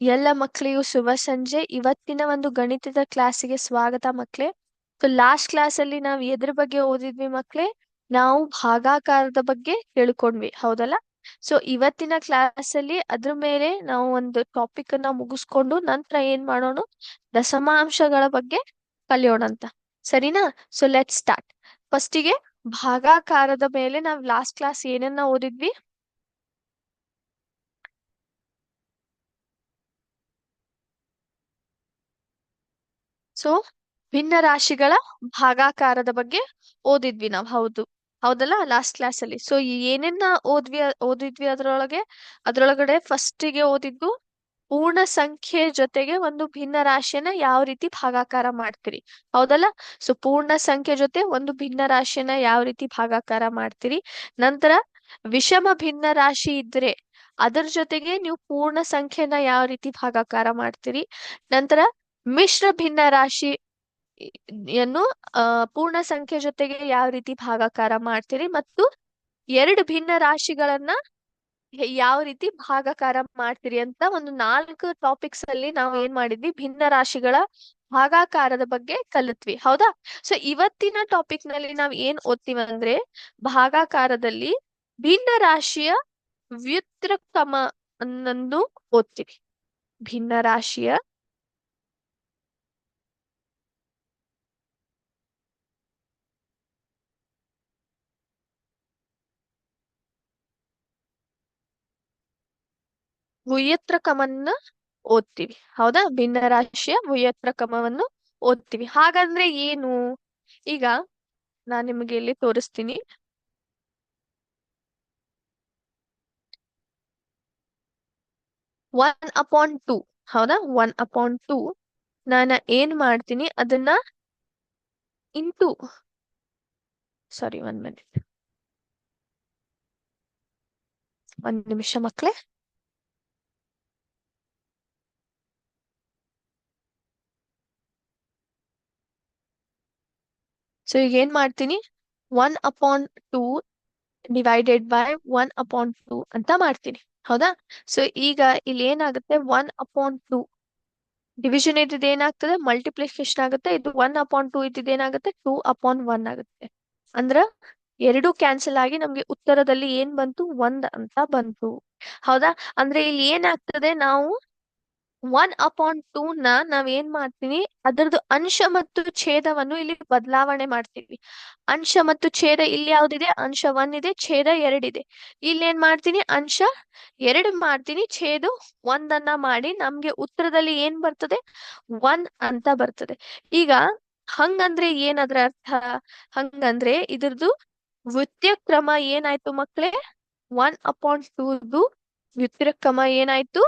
ಎಲ್ಲ ಮಕ್ಕಳಿಗೂ ಶುಭ ಸಂಜೆ. ಇವತ್ತಿನ ಒಂದು ಗಣಿತದ ಕ್ಲಾಸಿಗೆ ಸ್ವಾಗತ ಮಕ್ಕಳೇ ಸೊ ಲಾಸ್ಟ್ ಕ್ಲಾಸ್ ಅಲ್ಲಿ ನಾವು ಎದ್ರ ಬಗ್ಗೆ ಓದಿದ್ವಿ ಮಕ್ಕಳೇ ನಾವು ಭಾಗಾಕಾರದ ಬಗ್ಗೆ ಹೇಳ್ಕೊಂಡ್ವಿ. ಹೌದಲ್ಲ? ಸೊ ಇವತ್ತಿನ ಕ್ಲಾಸ್ ಅಲ್ಲಿ ಅದ್ರ ಮೇಲೆ ನಾವು ಒಂದು ಟಾಪಿಕ್ ಅನ್ನ ಮುಗಿಸ್ಕೊಂಡು ನಂತರ ಏನ್ ಮಾಡೋಣ? ದಶಮಾಂಶಗಳ ಬಗ್ಗೆ ಕಲಿಯೋಣ ಅಂತ. ಸರಿನಾ? ಸೊ ಲೆಟ್ ಸ್ಟಾರ್ಟ್ ಫಸ್ಟಿಗೆ ಭಾಗಾಕಾರದ ಮೇಲೆ ನಾವು ಲಾಸ್ಟ್ ಕ್ಲಾಸ್ ಏನನ್ನ ಓದಿದ್ವಿ? ಸೊ ಭಿನ್ನ ರಾಶಿಗಳ ಭಾಗಾಕಾರದ ಬಗ್ಗೆ ಓದಿದ್ವಿ ನಾವು. ಹೌದು. ಹೌದಲ್ಲ? ಲಾಸ್ಟ್ ಕ್ಲಾಸ್ ಅಲ್ಲಿ. ಸೊ ಏನೇನ ಓದ್ವಿ, ಓದಿದ್ವಿ ಅದ್ರೊಳಗೆ, ಅದ್ರೊಳಗಡೆ ಫಸ್ಟಿಗೆ ಓದಿದ್ದು ಪೂರ್ಣ ಸಂಖ್ಯೆ ಜೊತೆಗೆ ಒಂದು ಭಿನ್ನ ರಾಶಿಯನ್ನ ಯಾವ ರೀತಿ ಭಾಗಾಕಾರ ಮಾಡ್ತೀರಿ? ಹೌದಲ್ಲ? ಸೊ ಪೂರ್ಣ ಸಂಖ್ಯೆ ಜೊತೆ ಒಂದು ಭಿನ್ನ ರಾಶಿಯನ್ನ ಯಾವ ರೀತಿ ಭಾಗಾಕಾರ ಮಾಡ್ತೀರಿ? ನಂತರ ವಿಷಮ ಭಿನ್ನ ರಾಶಿ ಇದ್ರೆ ಅದರ ಜೊತೆಗೆ ನೀವು ಪೂರ್ಣ ಸಂಖ್ಯೆನ ಯಾವ ರೀತಿ ಭಾಗಾಕಾರ ಮಾಡ್ತೀರಿ? ನಂತರ ಮಿಶ್ರ ಭಿನ್ನ ರಾಶಿ ಯನ್ನು ಪೂರ್ಣ ಸಂಖ್ಯೆ ಜೊತೆಗೆ ಯಾವ ರೀತಿ ಭಾಗಾಕಾರ ಮಾಡ್ತೀರಿ? ಮತ್ತು ಎರಡು ಭಿನ್ನ ರಾಶಿಗಳನ್ನ ಯಾವ ರೀತಿ ಭಾಗಾಕಾರ ಮಾಡ್ತೀರಿ ಅಂತ ಒಂದು ನಾಲ್ಕು ಟಾಪಿಕ್ಸ್ ಅಲ್ಲಿ ನಾವು ಏನ್ ಮಾಡಿದ್ವಿ? ಭಿನ್ನ ರಾಶಿಗಳ ಭಾಗಾಕಾರದ ಬಗ್ಗೆ ಕಲಿತ್ವಿ. ಹೌದಾ? ಸೊ ಇವತ್ತಿನ ಟಾಪಿಕ್ನಲ್ಲಿ ನಾವ್ ಏನ್ ಓದ್ತೀವಿ ಅಂದ್ರೆ ಭಾಗಾಕಾರದಲ್ಲಿ ಭಿನ್ನ ರಾಶಿಯ ವ್ಯುತ್ರಕ್ರಮ ಅನ್ನನ್ನು ಓದ್ತೀವಿ. ಭಿನ್ನ ರಾಶಿಯ ವ್ಯುತ್ಕ್ರಮನ್ನ ಓದ್ತೀವಿ. ಹೌದಾ? ಭಿನ್ನ ರಾಶಿಯ ವ್ಯುತ್ಕ್ರಮವನ್ನು ಓದ್ತೀವಿ. ಹಾಗಂದ್ರೆ ಏನು? ಈಗ ನಾನ್ ನಿಮಗೆ ಇಲ್ಲಿ ತೋರಿಸ್ತೀನಿ. One upon two. ಹೌದಾ? One upon two. ನಾನ ಏನ್ ಮಾಡ್ತೀನಿ? ಅದನ್ನ ಇಂಟು. ಸಾರಿ, ಒಂದ್ ಮಿನಿಟ್. ಒಂದ್ ನಿಮಿಷ ಮಕ್ಳೇ. ಸೊ ಈಗ ಏನ್ ಮಾಡ್ತೀನಿ? One upon two divided by one upon two ಅಂತ ಮಾಡ್ತೀನಿ. ಹೌದಾ? ಸೊ ಈಗ ಇಲ್ಲಿ ಏನಾಗುತ್ತೆ? ಒನ್ ಅಪಾನ್ ಟೂ ಡಿವಿಷನ್ ಇದ್ದಿದ್ದು ಏನಾಗ್ತದೆ? ಮಲ್ಟಿಪ್ಲಿಕೇಶನ್ ಆಗುತ್ತೆ. ಇದು ಒನ್ ಅಪಾನ್ ಟೂ ಇದ್ದಿದ್ದು ಏನಾಗುತ್ತೆ? ಟೂ ಅಪಾನ್ ಒನ್ ಆಗುತ್ತೆ. ಅಂದ್ರ ಎರಡು ಕ್ಯಾನ್ಸಲ್ ಆಗಿ ನಮ್ಗೆ ಉತ್ತರದಲ್ಲಿ ಏನ್ ಬಂತು? ಒಂದ್ ಅಂತ ಬಂತು. ಹೌದಾ? ಅಂದ್ರೆ ಇಲ್ಲಿ ಏನಾಗ್ತದೆ? ನಾವು ಒನ್ ಅಪಾನ್ ಟೂ ನ ನಾವ್ ಏನ್ ಮಾಡ್ತೀವಿ? ಅದರದ್ದು ಅಂಶ ಮತ್ತು ಛೇದವನ್ನು ಇಲ್ಲಿ ಬದಲಾವಣೆ ಮಾಡ್ತೀವಿ. ಅಂಶ ಮತ್ತು ಛೇದ ಇಲ್ಲಿ ಯಾವ್ದಿದೆ? ಅಂಶ ಒನ್ ಇದೆ, ಛೇದ ಎರಡಿದೆ ಇಲ್ಲಿ ಏನ್ ಮಾಡ್ತೀನಿ? ಅಂಶ ಎರಡು ಮಾಡ್ತೀನಿ, ಛೇದ ಒಂದನ್ನ ಮಾಡಿ ನಮ್ಗೆ ಉತ್ತರದಲ್ಲಿ ಏನ್ ಬರ್ತದೆ? ಒನ್ ಅಂತ ಬರ್ತದೆ. ಈಗ ಹಂಗಂದ್ರೆ ಏನದ್ರ ಅರ್ಥ? ಹಂಗಂದ್ರೆ ಇದ್ರದ್ದು ಕ್ರಮ ಏನಾಯ್ತು ಮಕ್ಳೇ? ಒನ್ ಅಪಾನ್ ಟೂದು ವ್ಯುತ್ಯಕ್ರಮ ಏನಾಯ್ತು?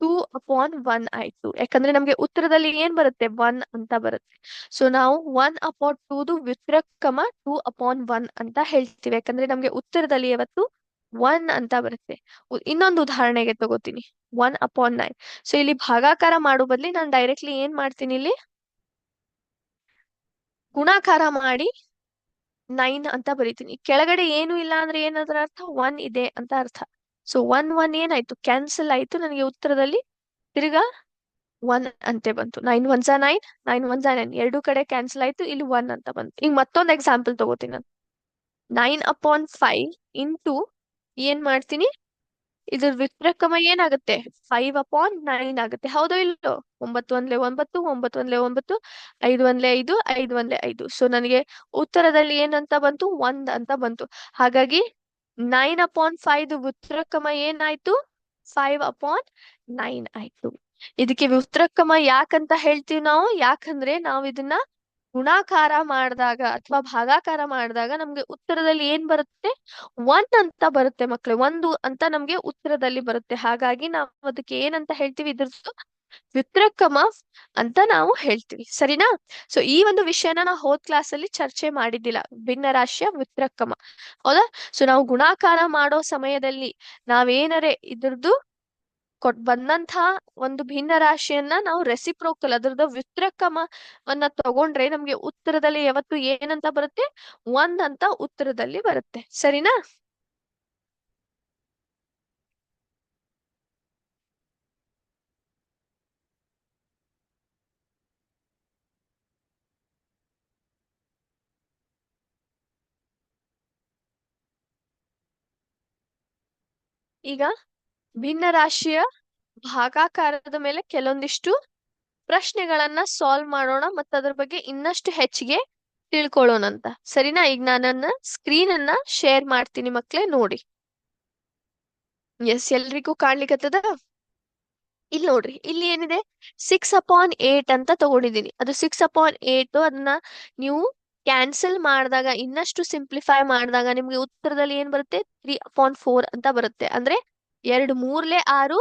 ಟೂ ಅಪಾನ್ ಒನ್ ಆಯ್ತು ಯಾಕಂದ್ರೆ ನಮ್ಗೆ ಉತ್ತರದಲ್ಲಿ ಏನ್ ಬರುತ್ತೆ? ಒನ್ ಅಂತ ಬರುತ್ತೆ. ಸೊ ನಾವು ಒನ್ ಅಪಾನ್ ಟೂದು ವ್ಯುತ್ಕ್ರಮ ಟೂ ಅಪಾನ್ ಒನ್ ಅಂತ ಹೇಳ್ತೀವಿ. ಯಾಕಂದ್ರೆ ನಮ್ಗೆ ಉತ್ತರದಲ್ಲಿ ಯಾವತ್ತು ಒನ್ ಅಂತ ಬರುತ್ತೆ. ಇನ್ನೊಂದು ಉದಾಹರಣೆಗೆ ತಗೋತೀನಿ. ಒನ್ ಅಪಾನ್ ನೈನ್ ಸೊ ಇಲ್ಲಿ ಭಾಗಾಕಾರ ಮಾಡೋ ಬದ್ಲಿ ನಾನು ಡೈರೆಕ್ಟ್ಲಿ ಏನ್ ಮಾಡ್ತೀನಿ ಇಲ್ಲಿ? ಗುಣಾಕಾರ ಮಾಡಿ ನೈನ್ ಅಂತ ಬರೀತೀನಿ. ಕೆಳಗಡೆ ಏನು ಇಲ್ಲ ಅಂದ್ರೆ ಏನಾದ್ರ ಅರ್ಥ? ಒನ್ ಇದೆ ಅಂತ ಅರ್ಥ. ಸೊ ಒನ್ ಒನ್ ಏನಾಯ್ತು ಕ್ಯಾನ್ಸಲ್ ಆಯ್ತು ನನಗೆ ಉತ್ತರದಲ್ಲಿ. ತಿರ್ಗಾ ಒನ್ ಅಂತೆ ಬಂತು. ನೈನ್ ಒನ್ ಜಾ ನೈನ್ ನೈನ್ ಒನ್ ಜಾ ನೈನ್ ಎರಡು ಕಡೆ ಕ್ಯಾನ್ಸಲ್ ಆಯ್ತು, ಇಲ್ಲಿ ಒನ್ ಅಂತ ಬಂತು. ಈಗ ಮತ್ತೊಂದು ಎಕ್ಸಾಂಪಲ್ ತಗೋತೀನಿ ನಾನು. ನೈನ್ ಅಪಾನ್ ಫೈವ್ ಇಂಟು ಏನ್ ಮಾಡ್ತೀನಿ? ಇದ್ರ ವ್ಯುತ್ಕ್ರಮ ಏನಾಗುತ್ತೆ? ಫೈವ್ ಅಪಾನ್ ನೈನ್ ಆಗುತ್ತೆ. ಹೌದೋ ಇಲ್ಲೋ ಒಂಬತ್ತು, ಒಂದ್ಲೆ ಒಂಬತ್ತು ಒಂಬತ್ತು, ಒಂದ್ಲೆ ಒಂಬತ್ತು, ಐದು, ಒಂದ್ಲೆ ಐದು ಐದು, ಒಂದ್ಲೆ ಐದು. ಸೊ ನನಗೆ ಉತ್ತರದಲ್ಲಿ ಏನಂತ ಬಂತು? ಒಂದ್ ಅಂತ ಬಂತು. ಹಾಗಾಗಿ ನೈನ್ ಅಪಾನ್ ಫೈವ್ ಉತ್ತರಕ್ರಮ ಏನಾಯ್ತು? ಫೈವ್ ಅಪಾನ್ ನೈನ್ ಆಯ್ತು. ಇದಕ್ಕೆ ಉತ್ತರಕ್ರಮ ಯಾಕಂತ ಹೇಳ್ತೀವಿ ನಾವು? ಯಾಕಂದ್ರೆ ನಾವು ಇದನ್ನ ಗುಣಾಕಾರ ಮಾಡಿದಾಗ ಅಥವಾ ಭಾಗಾಕಾರ ಮಾಡಿದಾಗ ನಮ್ಗೆ ಉತ್ತರದಲ್ಲಿ ಏನ್ ಬರುತ್ತೆ? ಒನ್ ಅಂತ ಬರುತ್ತೆ ಮಕ್ಳು. ಒಂದು ಅಂತ ನಮ್ಗೆ ಉತ್ತರದಲ್ಲಿ ಬರುತ್ತೆ. ಹಾಗಾಗಿ ನಾವು ಅದಕ್ಕೆ ಏನಂತ ಹೇಳ್ತೀವಿ? ಇದ್ರದ್ದು ವ್ಯುತ್ಕ್ರಮ ಅಂತ ನಾವು ಹೇಳ್ತೀವಿ. ಸರಿನಾ? ಸೊ ಈ ಒಂದು ವಿಷಯನ ನಾವು ಹೋದ್ ಕ್ಲಾಸ್ ಅಲ್ಲಿ ಚರ್ಚೆ ಮಾಡಿದ್ದಿಲ್ಲ. ಭಿನ್ನ ರಾಶಿಯ ವ್ಯುತ್ಕ್ರಮ. ಹೌದಾ? ಸೊ ನಾವು ಗುಣಾಕಾರ ಮಾಡೋ ಸಮಯದಲ್ಲಿ ನಾವೇನರೆ ಇದ್ರದ್ದು ಕೊಟ್ ಬಂದಂತಹ ಒಂದು ಭಿನ್ನ ರಾಶಿಯನ್ನ ನಾವು ರೆಸಿಪ್ರೋಕಲ್ ಅದ್ರದ್ದು ವ್ಯುತ್ಕ್ರಮವನ್ನ ತಗೊಂಡ್ರೆ ನಮ್ಗೆ ಉತ್ತರದಲ್ಲಿ ಯಾವತ್ತು ಏನಂತ ಬರುತ್ತೆ? ಒಂದ್ ಅಂತ ಉತ್ತರದಲ್ಲಿ ಬರುತ್ತೆ. ಸರಿನಾ? ಈಗ ಭಿನ್ನ ರಾಶಿಯ ಭಾಗಾಕಾರದ ಮೇಲೆ ಕೆಲವೊಂದಿಷ್ಟು ಪ್ರಶ್ನೆಗಳನ್ನ ಸಾಲ್ವ್ ಮಾಡೋಣ ಮತ್ತು ಅದ್ರ ಬಗ್ಗೆ ಇನ್ನಷ್ಟು ಹೆಚ್ಚಿಗೆ ತಿಳ್ಕೊಳ್ಳೋಣ ಅಂತ ಸರಿನಾ? ಈಗ ನಾನನ್ನ ಸ್ಕ್ರೀನ್ ಅನ್ನ ಶೇರ್ ಮಾಡ್ತೀನಿ ಮಕ್ಳೇ, ನೋಡಿ. ಎಸ್ ಎಲ್ರಿಗೂ ಕಾಣ್ಲಿಕ್ಕತ್ತದ ಇಲ್ಲಿ ನೋಡ್ರಿ, ಇಲ್ಲಿ ಏನಿದೆ? ಸಿಕ್ಸ್ ಅಪಾನ್ ಏಟ್ ಅಂತ ತಗೊಂಡಿದ್ದೀನಿ. ಅದು ಸಿಕ್ಸ್ ಅಪಾನ್ ಏಟ್ ಅದನ್ನ ನೀವು ಕ್ಯಾನ್ಸಲ್ ಮಾಡಿದಾಗ, ಇನ್ನಷ್ಟು ಸಿಂಪ್ಲಿಫೈ ಮಾಡಿದಾಗ ನಿಮ್ಗೆ ಉತ್ತರದಲ್ಲಿ ಏನ್ ಬರುತ್ತೆ? ತ್ರೀ ಅಪಾನ್ ಫೋರ್ ಅಂತ ಬರುತ್ತೆ. ಅಂದ್ರೆ ಎರಡು ಮೂರ್ಲೆ ಆರು,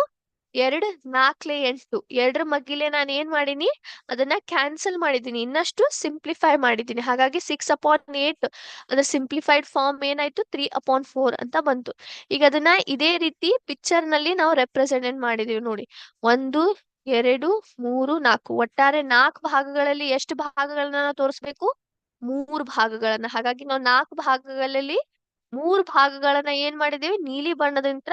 ಎರಡ್ ನಾಲ್ಕ್ಲೆ ಎಂಟು. ಎರಡರ ಮಗ್ಗಿಲೆ ನಾನು ಏನ್ ಮಾಡೀನಿ? ಅದನ್ನ ಕ್ಯಾನ್ಸಲ್ ಮಾಡಿದ್ದೀನಿ. ಇನ್ನಷ್ಟು ಸಿಂಪ್ಲಿಫೈ ಮಾಡಿದ್ದೀನಿ. ಹಾಗಾಗಿ ಸಿಕ್ಸ್ ಅಪಾನ್ ಏಟ್ ಅದ್ರ ಸಿಂಪ್ಲಿಫೈಡ್ ಫಾರ್ಮ್ ಏನಾಯ್ತು? ತ್ರೀ ಅಪಾನ್ ಫೋರ್ ಅಂತ ಬಂತು. ಈಗ ಅದನ್ನ ಇದೇ ರೀತಿ ಪಿಕ್ಚರ್ನಲ್ಲಿ ನಾವು ರೆಪ್ರೆಸೆಂಟ್ ಮಾಡಿದೀವಿ ನೋಡಿ. ಒಂದು, ಎರಡು, ಮೂರು, ನಾಲ್ಕು. ಒಟ್ಟಾರೆ ನಾಲ್ಕು ಭಾಗಗಳಲ್ಲಿ ಎಷ್ಟು ಭಾಗಗಳನ್ನ ನಾವು ತೋರಿಸ್ಬೇಕು? ಮೂರು ಭಾಗಗಳನ್ನ. ಹಾಗಾಗಿ ನಾವು ನಾಲ್ಕು ಭಾಗಗಳಲ್ಲಿ ಮೂರು ಭಾಗಗಳನ್ನ ಏನ್ ಮಾಡಿದೀವಿ? ನೀಲಿ ಬಣ್ಣದಿಂದ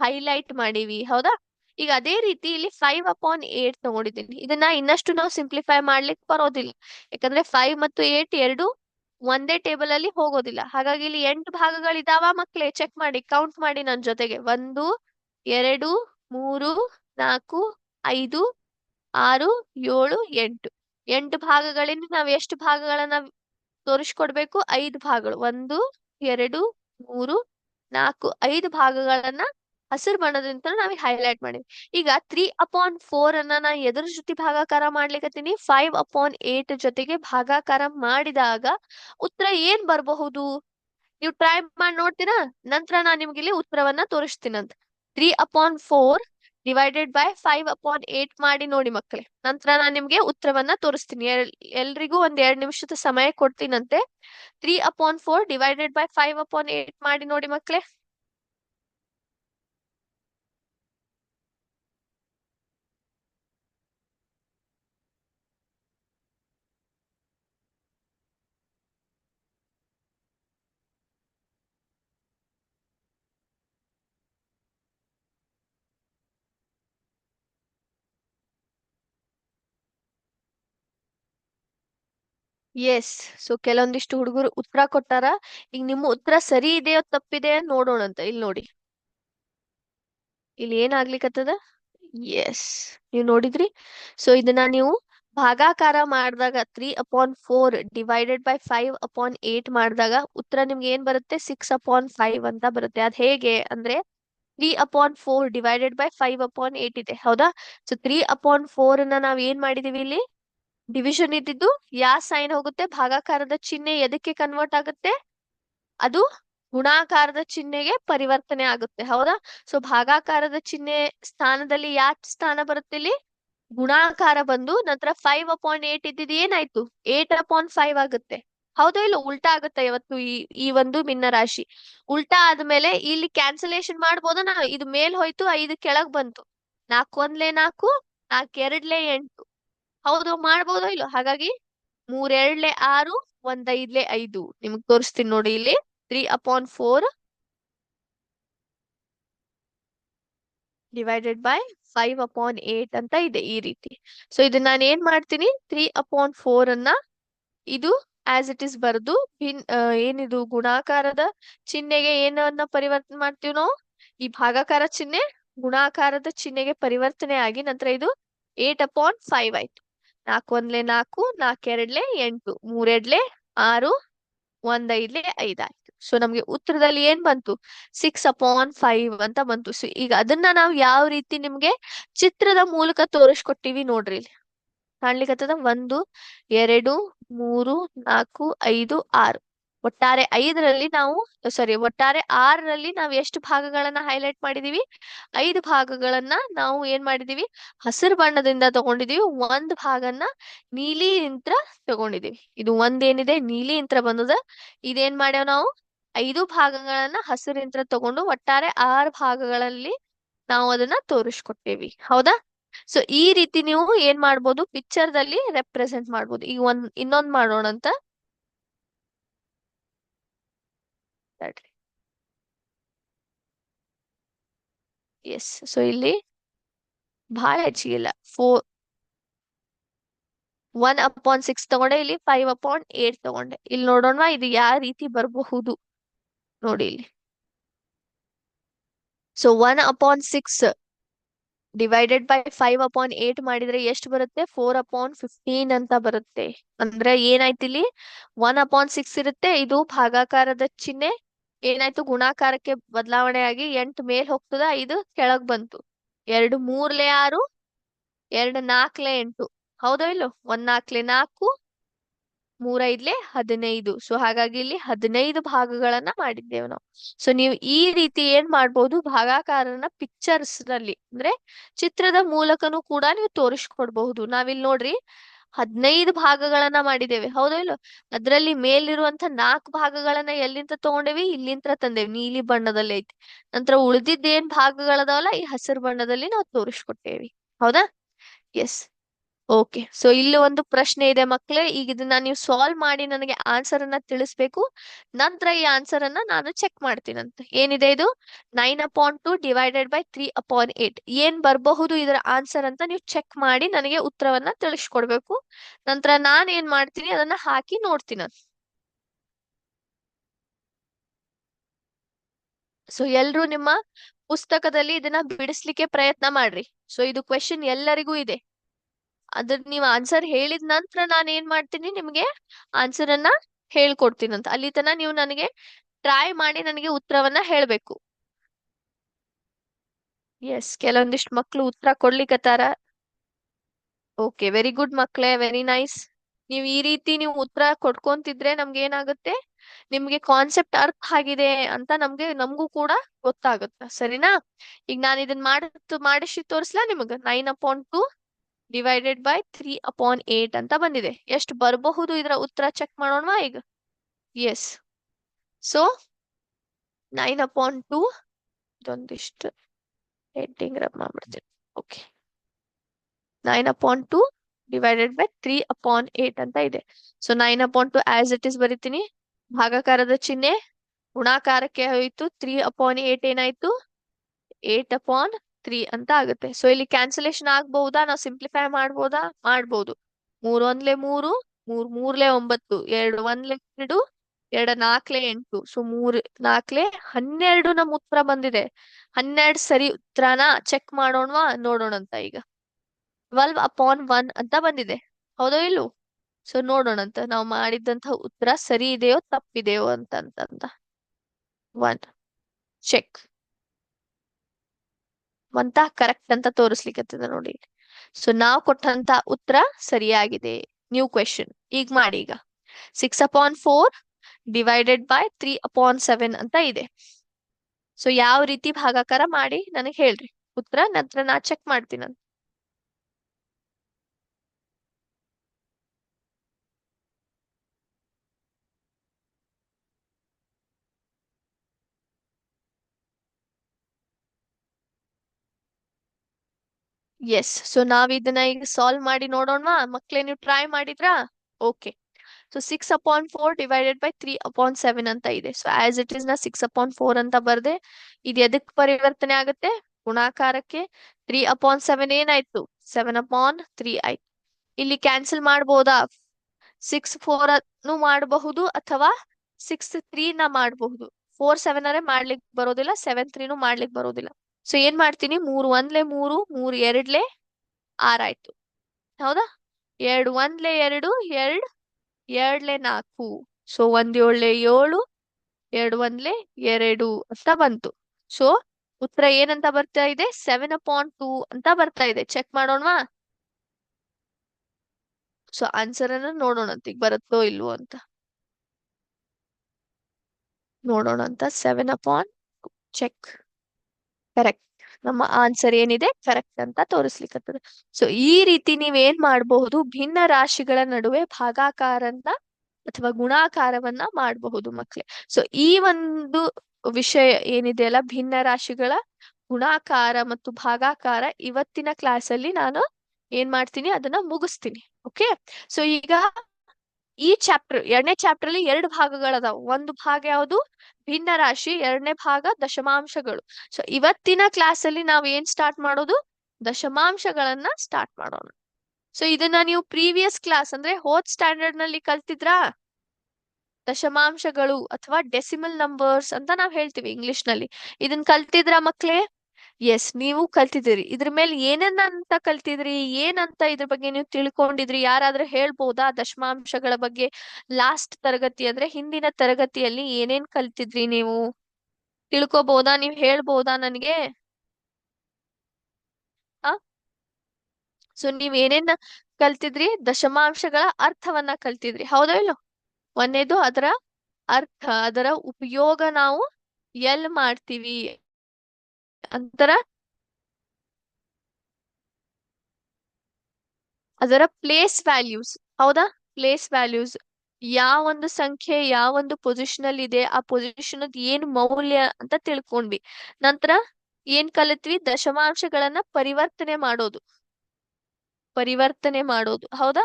ಹೈಲೈಟ್ ಮಾಡೀವಿ. ಹೌದಾ? ಈಗ ಅದೇ ರೀತಿ ಇಲ್ಲಿ ಫೈವ್ ಅಪಾನ್ ಏಟ್ ತಗೊಂಡಿದ್ದೀನಿ. ಇದನ್ನ ಇನ್ನಷ್ಟು ನಾವು ಸಿಂಪ್ಲಿಫೈ ಮಾಡ್ಲಿಕ್ಕೆ ಬರೋದಿಲ್ಲ. ಯಾಕಂದ್ರೆ ಫೈವ್ ಮತ್ತು ಏಟ್ ಎರಡು ಒಂದೇ ಟೇಬಲ್ ಅಲ್ಲಿ ಹೋಗೋದಿಲ್ಲ. ಹಾಗಾಗಿ ಇಲ್ಲಿ ಎಂಟು ಭಾಗಗಳಿದಾವ ಮಕ್ಳೇ? ಚೆಕ್ ಮಾಡಿ ಕೌಂಟ್ ಮಾಡಿ ನನ್ನ ಜೊತೆಗೆ. ಒಂದು, ಎರಡು, ಮೂರು, ನಾಲ್ಕು, ಐದು, ಆರು, ಏಳು, ಎಂಟು. ಎಂಟು ಭಾಗಗಳಿಂದ ನಾವ್ ಎಷ್ಟು ಭಾಗಗಳನ್ನ ತೋರಿಸ್ಕೊಡ್ಬೇಕು. ಐದು ಭಾಗಗಳು, ಒಂದು, ಎರಡು, ಮೂರು, ನಾಲ್ಕು, ಐದು ಭಾಗಗಳನ್ನ ಹಸಿರು ಬಣ್ಣದಿಂದ ನಾವೀಗ ಹೈಲೈಟ್ ಮಾಡಿವಿ ಈಗ ತ್ರೀ ಅಪಾನ್ ಫೋರ್ ಅನ್ನ ನಾ ಎದುರ ಜೊತೆ ಭಾಗಾಕಾರ ಮಾಡ್ಲಿಕತ್ತೀನಿ. ಫೈವ್ ಅಪಾನ್ ಏಟ್ ಜೊತೆಗೆ ಭಾಗಾಕಾರ ಮಾಡಿದಾಗ ಉತ್ತರ ಏನ್ ಬರಬಹುದು? ನೀವು ಟ್ರೈ ಮಾಡಿ ನೋಡ್ತೀರಾ? ನಂತರ ನಾ ನಿಮ್ಗೆ ಇಲ್ಲಿ ಉತ್ತರವನ್ನ ತೋರಿಸ್ತೀನಂತ. Three upon four divided by five upon eight ಮಾಡಿ ನೋಡಿ ಮಕ್ಕಳೇ. ನಂತರ ನಾನು ನಿಮ್ಗೆ ಉತ್ತರವನ್ನ ತೋರಿಸ್ತೀನಿ. ಎಲ್, ಎಲ್ರಿಗೂ ಒಂದ್ ಎರಡ್ ನಿಮಿಷದ ಸಮಯ ಕೊಡ್ತೀನಂತೆ. Three upon four divided by five upon eight ಮಾಡಿ ನೋಡಿ ಮಕ್ಕಳೇ. ಎಸ್ ಸೊ ಕೆಲವೊಂದಿಷ್ಟು ಹುಡುಗರು ಉತ್ತರ ಕೊಟ್ಟಾರ. ಈಗ ನಿಮ್ಮ ಉತ್ತರ ಸರಿ ಇದೆಯೋ ತಪ್ಪಿದೆ ನೋಡೋಣಂತ ಇಲ್ಲಿ ನೋಡಿ. ಇಲ್ಲಿ ಏನಾಗ್ಲಿಕ್ಕತ್ತದ ಎಸ್ ನೀವು ನೋಡಿದ್ರಿ? ಸೊ ಇದನ್ನ ನೀವು ಭಾಗಾಕಾರ ಮಾಡಿದಾಗ three upon four divided by five upon eight ಮಾಡಿದಾಗ ಉತ್ತರ ನಿಮ್ಗೆ ಏನ್ ಬರುತ್ತೆ? ಸಿಕ್ಸ್ ಅಪಾನ್ ಫೈವ್ ಅಂತ ಬರುತ್ತೆ. ಅದ್ ಹೇಗೆ ಅಂದ್ರೆ three upon four divided by five upon eight ಇದೆ. ಹೌದಾ? ಸೊ ತ್ರೀ ಅಪಾನ್ ಫೋರ್ ನಾವ್ ಏನ್ ಮಾಡಿದೀವಿ ಇಲ್ಲಿ? ಡಿವಿಷನ್ ಇದ್ದಿದ್ದು, ಯಾ ಸೈನ್ ಹೋಗುತ್ತೆ, ಭಾಗಾಕಾರದ ಚಿಹ್ನೆ ಎದಕ್ಕೆ ಕನ್ವರ್ಟ್ ಆಗುತ್ತೆ? ಅದು ಗುಣಾಕಾರದ ಚಿಹ್ನೆಗೆ ಪರಿವರ್ತನೆ ಆಗುತ್ತೆ, ಹೌದಾ? ಸೊ ಭಾಗಾಕಾರದ ಚಿಹ್ನೆ ಸ್ಥಾನದಲ್ಲಿ ಯಾ ಸ್ಥಾನ ಬರುತ್ತೆ ಇಲ್ಲಿ? ಗುಣಾಕಾರ ಬಂದು ನಂತರ ಫೈವ್ ಅಪಾಯಿಂಟ್ ಏಟ್ ಇದ್ದಿದ್ದು ಏನಾಯ್ತು? ಏಟ್ ಅಪಾಯಿಂಟ್ ಫೈವ್ ಆಗುತ್ತೆ, ಹೌದಾ? ಇಲ್ಲ, ಉಲ್ಟಾ ಆಗುತ್ತೆ ಇವತ್ತು ಈ ಈ ಒಂದು ಭಿನ್ನ ರಾಶಿ? ಉಲ್ಟಾ ಆದ್ಮೇಲೆ ಇಲ್ಲಿ ಕ್ಯಾನ್ಸಲೇಷನ್ ಮಾಡ್ಬೋದ? ನಾ, ಇದು ಮೇಲ್ ಹೋಯ್ತು, ಐದು ಕೆಳಗ್ ಬಂತು. ನಾಲ್ಕು ಒಂದ್ಲೆ ನಾಲ್ಕು ನಾಲ್ಕು ಎರಡ್ಲೆ ಎಂಟು. ಹೌದು ಮಾಡ್ಬೋದೋ ಇಲ್ಲೋ ಹಾಗಾಗಿ ಮೂರೆರಡ್ಲೆ ಆರು ಒಂದ್ ಐದ್ಲೆ ಐದು. ನಿಮ್ಗ್ ತೋರಿಸ್ತೀನಿ ನೋಡಿ ಇಲ್ಲಿ. Three upon four divided by five upon eight ಅಂತ ಇದೆ ಈ ರೀತಿ. ಸೊ ಇದನ್ನ ನಾನು ಏನ್ ಮಾಡ್ತೀನಿ? ತ್ರೀ ಅಪಾನ್ ಫೋರ್ ಅನ್ನ ಇದು ಆಸ್ ಇಟ್ ಇಸ್ ಬರೆದು ಭಿನ್ ಏನಿದು ಗುಣಾಕಾರದ ಚಿಹ್ನೆಗೆ ಏನನ್ನ ಪರಿವರ್ತನೆ ಮಾಡ್ತೀವಿ ನಾವು? ಈ ಭಾಗಾಕಾರ ಚಿಹ್ನೆ ಗುಣಾಕಾರದ ಚಿಹ್ನೆಗೆ ಪರಿವರ್ತನೆ ಆಗಿ ನಂತರ ಇದು ಏಟ್ ಅಪಾನ್ ಫೈವ್ ಆಯ್ತು. ನಾಲ್ಕು ಒಂದ್ಲೆ ನಾಲ್ಕು ನಾಲ್ಕೆರಡ್ಲೆ ಎಂಟು ಮೂರೆಡ್ಲೆ ಆರು, ಒಂದ್ ಐದ್ಲೆ ಐದಾಯ್ತು ಸೊ ನಮ್ಗೆ ಉತ್ತರದಲ್ಲಿ ಏನ್ ಬಂತು? ಸಿಕ್ಸ್ ಅಪಾನ್ ಫೈವ್ ಅಂತ ಬಂತು. ಸೊ ಈಗ ಅದನ್ನ ನಾವು ಯಾವ ರೀತಿ ನಿಮ್ಗೆ ಚಿತ್ರದ ಮೂಲಕ ತೋರಿಸ್ಕೊಟ್ಟಿವಿ ನೋಡ್ರಿ ಕಾಣ್ಲಿಕ್ಕತ್ತದ ಒಂದು, ಎರಡು, ಮೂರು, ನಾಲ್ಕು, ಐದು, ಆರು. ಒಟ್ಟಾರೆ ಐದರಲ್ಲಿ ನಾವು ಸಾರಿ ಒಟ್ಟಾರೆ ಆರರಲ್ಲಿ ನಾವು ಎಷ್ಟು ಭಾಗಗಳನ್ನ ಹೈಲೈಟ್ ಮಾಡಿದೀವಿ? ಐದು ಭಾಗಗಳನ್ನ ನಾವು ಏನ್ ಮಾಡಿದೀವಿ? ಹಸಿರು ಬಣ್ಣದಿಂದ ತಗೊಂಡಿದೀವಿ. ಒಂದ್ ಭಾಗನ ನೀಲಿ ಯಂತ್ರ ತಗೊಂಡಿದೀವಿ. ಇದು ಒಂದೇನಿದೆ? ನೀಲಿ ಯಂತ್ರ ಬಂದದ. ಇದೇನ್ ಮಾಡ್ಯಾವ ನಾವು? ಐದು ಭಾಗಗಳನ್ನ ಹಸಿರು ಯಂತ್ರ ತಗೊಂಡು ಒಟ್ಟಾರೆ ಆರು ಭಾಗಗಳಲ್ಲಿ ನಾವು ಅದನ್ನ ತೋರಿಸ್ಕೊಟ್ಟೇವಿ. ಹೌದಾ? ಸೊ ಈ ರೀತಿ ನೀವು ಏನ್ ಮಾಡ್ಬೋದು? ಪಿಕ್ಚರ್ ದಲ್ಲಿ ರೆಪ್ರೆಸೆಂಟ್ ಮಾಡ್ಬೋದು. ಈಗ ಒಂದ್, ಇನ್ನೊಂದ್ ಮಾಡೋಣ ಅಂತ ತಡ್ರಿ ಎಸ್ ಸೊ ಇಲ್ಲಿ ಬಹಳ ಹೆಚ್ಚಿಗಿಲ್ಲ ಫೋರ್ ಒನ್ ಅಪಾನ್ ಸಿಕ್ಸ್ ತಗೊಂಡೆ, ಇಲ್ಲಿ ಫೈವ್ ಅಪಾನ್ ಏಟ್ ತಗೊಂಡೆ. ಇಲ್ಲಿ ನೋಡೋಣ, ಇದು ಯಾವ ರೀತಿ ಬರಬಹುದು. ನೋಡಿ ಇಲ್ಲಿ. So one upon six divided by five upon eight ಮಾಡಿದ್ರೆ ಎಷ್ಟು ಬರುತ್ತೆ? ಫೋರ್ ಅಪಾನ್ ಫಿಫ್ಟೀನ್ ಅಂತ ಬರುತ್ತೆ. ಅಂದ್ರೆ ಏನಾಯ್ತು ಇಲ್ಲಿ? ಒನ್ ಅಪಾನ್ ಸಿಕ್ಸ್ ಇರುತ್ತೆ, ಇದು ಭಾಗಾಕಾರದ ಚಿಹ್ನೆ. ಏನಾಯ್ತು? ಗುಣಾಕಾರಕ್ಕೆ ಬದಲಾವಣೆ ಆಗಿ ಎಂಟು ಮೇಲ್ ಹೋಗ್ತದ, ಐದು ಕೆಳಗ್ ಬಂತು. ಎರಡು ಮೂರ್ಲೆ ಆರು, ಎರಡು ನಾಲ್ಕ್ಲೆ ಎಂಟು. ಹೌದೋ ಇಲ್ಲೋ? ಒಂದ್ ನಾಲ್ಕ್ಲೆ ನಾಲ್ಕು ಮೂರೈದ್ಲೆ ಹದಿನೈದು. ಸೊ ಹಾಗಾಗಿ ಇಲ್ಲಿ ಹದಿನೈದು ಭಾಗಗಳನ್ನ ಮಾಡಿದ್ದೇವೆ ನಾವು. ಸೊ ನೀವು ಈ ರೀತಿ ಏನ್ ಮಾಡ್ಬೋದು? ಭಾಗಾಕಾರನ ಪಿಕ್ಚರ್ಸ್ನಲ್ಲಿ ಅಂದ್ರೆ ಚಿತ್ರದ ಮೂಲಕನೂ ಕೂಡ ನೀವು ತೋರಿಸ್ಕೊಡ್ಬಹುದು. ನಾವಿಲ್ ನೋಡ್ರಿ ಹದಿನೈದು ಭಾಗಗಳನ್ನ ಮಾಡಿದ್ದೇವೆ. ಹೌದೋ ಇಲ್ಲೋ? ಅದ್ರಲ್ಲಿ ಮೇಲಿರುವಂತ ನಾಲ್ಕು ಭಾಗಗಳನ್ನ ಎಲ್ಲಿಂದ ತಗೊಂಡೇವಿ? ಇಲ್ಲಿಂದ ತಂದೇವಿ. ನೀಲಿ ಬಣ್ಣದಲ್ಲಿ ಐತಿ. ನಂತರ ಉಳಿದಿದ್ದೇನ್ ಭಾಗಗಳದಾವಲ್ಲ, ಈ ಹಸಿರು ಬಣ್ಣದಲ್ಲಿ ನಾವು ತೋರಿಸ್ಕೊಟ್ಟೇವಿ. ಹೌದಾ? ಎಸ್ ಓಕೆ ಸೊ ಇಲ್ಲಿ ಒಂದು ಪ್ರಶ್ನೆ ಇದೆ ಮಕ್ಕಳೇ ಈಗ ಇದನ್ನ ನೀವು ಸಾಲ್ವ್ ಮಾಡಿ ನನಗೆ ಆನ್ಸರ್ ಅನ್ನ ತಿಳಿಸ್ಬೇಕು. ನಂತರ ಈ ಆನ್ಸರ್ ಅನ್ನ ನಾನು ಚೆಕ್ ಮಾಡ್ತೀನಂತ ಏನಿದೆ ಇದು? Nine upon two divided by three upon eight ಏನ್ ಬರಬಹುದು ಇದರ ಆನ್ಸರ್ ಅಂತ ನೀವು ಚೆಕ್ ಮಾಡಿ ನನಗೆ ಉತ್ತರವನ್ನ ತಿಳಿಸ್ಕೊಡ್ಬೇಕು. ನಂತರ ನಾನು ಏನ್ ಮಾಡ್ತೀನಿ ಅದನ್ನ ಹಾಕಿ ನೋಡ್ತೀನಿ. ಸೊ ಎಲ್ರು ನಿಮ್ಮ ಪುಸ್ತಕದಲ್ಲಿ ಇದನ್ನ ಬಿಡಿಸ್ಲಿಕ್ಕೆ ಪ್ರಯತ್ನ ಮಾಡ್ರಿ. ಸೊ ಇದು ಕ್ವೆಶನ್ ಎಲ್ಲರಿಗೂ ಇದೆ. ಅದ್ರ ನೀವ್ ಆನ್ಸರ್ ಹೇಳಿದ ನಂತರ ನಾನು ಏನ್ ಮಾಡ್ತೀನಿ ನಿಮ್ಗೆ ಆನ್ಸರ್ ಅನ್ನ ಹೇಳ್ಕೊಡ್ತೀನಂತ ಅಲ್ಲಿ ತನ ನೀವು ನನಗೆ ಟ್ರೈ ಮಾಡಿ ನನಗೆ ಉತ್ತರವನ್ನ ಹೇಳ್ಬೇಕು. ಎಸ್ ಕೆಲವೊಂದಿಷ್ಟು ಮಕ್ಳು ಉತ್ತರ ಕೊಡ್ಲಿಕತ್ತಾರ? ಓಕೆ ವೆರಿ ಗುಡ್ ಮಕ್ಳೇ ವೆರಿ ನೈಸ್ ನೀವು ಈ ರೀತಿ ನೀವು ಉತ್ತರ ಕೊಡ್ಕೊಂತಿದ್ರೆ ನಮ್ಗೆ ಏನಾಗುತ್ತೆ? ನಿಮ್ಗೆ ಕಾನ್ಸೆಪ್ಟ್ ಅರ್ಥ ಆಗಿದೆ ಅಂತ ನಮ್ಗೆ, ನಮಗೂ ಕೂಡ ಗೊತ್ತಾಗುತ್ತೆ. ಸರಿನಾ? ಈಗ ನಾನು ಇದನ್ನ ಮಾಡ್ ಮಾಡಿಸಿ ತೋರಿಸ್ಲಾ ನಿಮಗ? Nine upon two divided by three upon eight ಅಂತ ಬಂದಿದೆ. ಎಷ್ಟು ಬರಬಹುದು ಇದರ ಉತ್ತರ ಚೆಕ್ ಮಾಡೋಣ ಈಗ? Yes so nine upon two ಇದೊಂದಿಷ್ಟು heading rub ಮಾಡ್ಬಿಡ್ತೀನಿ. Okay nine upon two divided by three upon eight ಅಂತ ಇದೆ. So nine upon two as it is ಬರಿತೀನಿ. ಭಾಗಾಕಾರದ ಚಿಹ್ನೆ, ಗುಣಾಕಾರಕ್ಕೆ ಹೋಯ್ತು. ತ್ರೀ ಅಪಾನ್ ಏಟ್ ಏನಾಯ್ತು? ಏಟ್ ಅಪಾನ್ ತ್ರೀ ಅಂತ ಆಗುತ್ತೆ. ಸೊ ಇಲ್ಲಿ ಕ್ಯಾನ್ಸಲೇಷನ್ ಆಗ್ಬಹುದಾ? ನಾವು ಸಿಂಪ್ಲಿಫೈ ಮಾಡ್ಬೋದಾ? ಮಾಡ್ಬೋದು. ಮೂರ್ ಒಂದ್ಲೆ ಮೂರು, ಮೂರ್ ಮೂರ್ಲೆ ಒಂಬತ್ತು, ಎರಡು ಒಂದ್ಲೆ ಎರಡು, ಎರಡ ನಾಲ್ಕ್ಲೆ ಎಂಟು. ಸೊ ಮೂರ್ ನಾಲ್ಕ್ಲೆ ಹನ್ನೆರಡು ನಮ್ ಉತ್ತರ ಬಂದಿದೆ. ಹನ್ನೆರಡು ಸರಿ ಉತ್ತರನ ಚೆಕ್ ಮಾಡೋಣವಾ? ನೋಡೋಣಂತ ಈಗ. ಟ್ವೆಲ್ವ್ ಅಪಾನ್ ಒನ್ ಅಂತ ಬಂದಿದೆ. ಹೌದೋ ಇಲ್ಲೋ? ಸೊ ನೋಡೋಣಂತ ನಾವು ಮಾಡಿದಂತಹ ಉತ್ತರ ಸರಿ ಇದೆಯೋ, ತಪ್ಪಿದೆಯೋ ಅಂತಂತ ಒನ್ ಚೆಕ್ ಅಂತ ಕರೆಕ್ಟ್ ಅಂತ ತೋರಿಸ್ಲಿಕ್ಕೆ ನೋಡಿ. ಸೊ ನಾವು ಕೊಟ್ಟಂತ ಉತ್ತರ ಸರಿಯಾಗಿದೆ. ನ್ಯೂ ಕ್ವೆಶನ್ ಈಗ ಮಾಡಿ ಈಗ. Six upon four divided by three upon seven ಅಂತ ಇದೆ. ಸೊ ಯಾವ ರೀತಿ ಭಾಗಾಕಾರ ಮಾಡಿ ನನಗೆ ಹೇಳ್ರಿ. ಉತ್ತರ, ನಂತರ ನಾ ಚೆಕ್ ಮಾಡ್ತೀನಿ ಎಸ್ ಸೊ ನಾವ್ ಇದನ್ನ ಈಗ ಸಾಲ್ವ್ ಮಾಡಿ ನೋಡೋಣ. ಮಕ್ಳೇ, ನೀವು ಟ್ರೈ ಮಾಡಿದ್ರ? Okay so six upon four divided by three upon seven ಅಂತ ಇದೆ. ಸೊ ಆಸ್ ಇಟ್ ಇಸ್ ನಾ ಸಿಕ್ಸ್ ಅಪಾನ್ ಫೋರ್ ಅಂತ ಬರ್ದೆ. ಇದು ಎದಕ್ ಪರಿವರ್ತನೆ ಆಗುತ್ತೆ? ಗುಣಾಕಾರಕ್ಕೆ. ತ್ರೀ ಅಪಾನ್ ಸೆವೆನ್ ಏನಾಯ್ತು? ಸೆವೆನ್ ಅಪಾನ್ ತ್ರೀ ಆಯ್ತು. ಇಲ್ಲಿ ಕ್ಯಾನ್ಸಲ್ ಮಾಡ್ಬೋದಾ? ಸಿಕ್ಸ್ ಫೋರ್ ಮಾಡಬಹುದು ಅಥವಾ ಸಿಕ್ಸ್ ತ್ರೀ ನ ಮಾಡಬಹುದು? ಫೋರ್ ಸೆವೆನ್ ಅರೆ ಮಾಡ್ಲಿಕ್ಕೆ ಬರೋದಿಲ್ಲ ಸೆವೆನ್ ತ್ರೀನು ಮಾಡ್ಲಿಕ್ಕೆ ಬರೋದಿಲ್ಲ. ಸೊ ಏನ್ ಮಾಡ್ತೀನಿ? ಮೂರ್ ಒಂದ್ಲೆ ಮೂರು, ಮೂರ್ ಎರಡ್ಲೆ ಆರಾಯ್ತು ಹೌದಾ? ಎರಡು ಒಂದ್ಲೆ ಎರಡು, ಎರಡ್ ಎರಡ್ಲೆ ನಾಲ್ಕು. ಸೊ ಒಂದ್ ಏಳ್ಲೆ ಏಳು, ಎರಡು ಒಂದ್ಲೆ ಎರಡು ಅಂತ ಬಂತು. ಸೊ ಉತ್ತರ ಏನಂತ ಬರ್ತಾ ಇದೆ? ಸೆವೆನ್ ಅಪಾನ್ ಟೂ ಅಂತ ಬರ್ತಾ ಇದೆ. ಚೆಕ್ ಮಾಡೋಣವಾ? ಸೊ ಆನ್ಸರ್ ಅನ್ನ ನೋಡೋಣ. ಈಗ ಬರುತ್ತೋ ಇಲ್ವೋ ಅಂತ. ನೋಡೋಣ ಅಂತ. ಸೆವೆನ್ ಅಪಾನ್ ಚೆಕ್ ಕರೆಕ್ಟ್ ನಮ್ಮ ಆನ್ಸರ್ ಏನಿದೆ? ಕರೆಕ್ಟ್ ಅಂತ ತೋರಿಸ್ಲಿಕ್ಕೆ ಸೊ ಈ ರೀತಿ ನೀವೇನ್ ಮಾಡಬಹುದು? ಭಿನ್ನ ರಾಶಿಗಳ ನಡುವೆ ಭಾಗಾಕಾರ ಅಂತ ಅಥವಾ ಗುಣಾಕಾರವನ್ನ ಮಾಡಬಹುದು ಮಕ್ಳೇ. ಸೊ ಈ ಒಂದು ವಿಷಯ ಏನಿದೆ ಅಲ್ಲ? ಭಿನ್ನ ರಾಶಿಗಳ ಗುಣಾಕಾರ ಮತ್ತು ಭಾಗಾಕಾರ ಇವತ್ತಿನ ಕ್ಲಾಸ್ ಅಲ್ಲಿ ನಾನು ಏನ್ ಮಾಡ್ತೀನಿ? ಅದನ್ನ ಮುಗಿಸ್ತೀನಿ. ಓಕೆ ಸೊ ಈಗ ಈ ಚಾಪ್ಟರ್, ಎರಡನೇ ಚಾಪ್ಟರ್ ಅಲ್ಲಿ ಎರಡು ಭಾಗಗಳದಾವ. ಒಂದು ಭಾಗ ಯಾವುದು? ಭಿನ್ನ ರಾಶಿ ಎರಡನೇ ಭಾಗ ದಶಮಾಂಶಗಳು. ಸೊ ಇವತ್ತಿನ ಕ್ಲಾಸ್ ಅಲ್ಲಿ ನಾವ್ ಏನ್ ಸ್ಟಾರ್ಟ್ ಮಾಡೋದು? ದಶಮಾಂಶಗಳನ್ನ ಸ್ಟಾರ್ಟ್ ಮಾಡೋಣ. ಸೊ ಇದನ್ನ ನೀವು ಪ್ರೀವಿಯಸ್ ಕ್ಲಾಸ್ ಅಂದ್ರೆ ಹೋತ್ ಸ್ಟ್ಯಾಂಡರ್ಡ್ನಲ್ಲಿ ಕಲ್ತಿದ್ರಾ? ದಶಮಾಂಶಗಳು ಅಥವಾ ಡೆಸಿಮಲ್ ನಂಬರ್ಸ್ ಅಂತ ನಾವ್ ಹೇಳ್ತೀವಿ ಇಂಗ್ಲಿಷ್ನಲ್ಲಿ. ಇದನ್ ಕಲ್ತಿದ್ರ ಮಕ್ಳೇ? ಎಸ್ ನೀವು ಕಲ್ತಿದ್ದೀರಿ. ಇದ್ರ ಮೇಲೆ ಏನೇನ್ ಅಂತ ಕಲ್ತಿದ್ರಿ? ಏನಂತ ಇದ್ರ ಬಗ್ಗೆ ನೀವು ತಿಳ್ಕೊಂಡಿದ್ರಿ? ಯಾರಾದ್ರೂ ಹೇಳ್ಬೋದಾ? ದಶಮಾಂಶಗಳ ಬಗ್ಗೆ ಲಾಸ್ಟ್ ತರಗತಿ ಅಂದ್ರೆ ಹಿಂದಿನ ತರಗತಿಯಲ್ಲಿ ಏನೇನ್ ಕಲ್ತಿದ್ರಿ ನೀವು? ತಿಳ್ಕೊಬಹುದಾ ನೀವ್ ಹೇಳ್ಬೋದಾ ನನಗೆ? ಆ? ಸೊ ನೀವ್ ಏನೇನ್ ಕಲ್ತಿದ್ರಿ? ದಶಮಾಂಶಗಳ ಅರ್ಥವನ್ನ ಕಲ್ತಿದ್ರಿ. ಹೌದಾ ಇಲ್ಲೋ? ಒಂದೇದು ಅದರ ಅರ್ಥ, ಅದರ ಉಪಯೋಗ ನಾವು ಎಲ್ ಮಾಡ್ತೀವಿ? ಅಂತರ ಅದರ ಪ್ಲೇಸ್ ವ್ಯಾಲ್ಯೂಸ್ ಹೌದಾ? ಪ್ಲೇಸ್ ವ್ಯಾಲ್ಯೂಸ್ ಯಾವ ಒಂದು ಸಂಖ್ಯೆ, ಯಾವ ಒಂದು ಪೊಸಿಷನ್ ಅಲ್ಲಿ ಇದೆ, ಆ ಪೊಸಿಷನ್ ಏನ್ ಮೌಲ್ಯ ಅಂತ ತಿಳ್ಕೊಂಡ್ವಿ. ನಂತರ ಏನ್ ಕಲಿತ್ವಿ? ದಶಮಾಂಶಗಳನ್ನ ಪರಿವರ್ತನೆ ಮಾಡೋದು. ಪರಿವರ್ತನೆ ಮಾಡೋದು. ಹೌದಾ?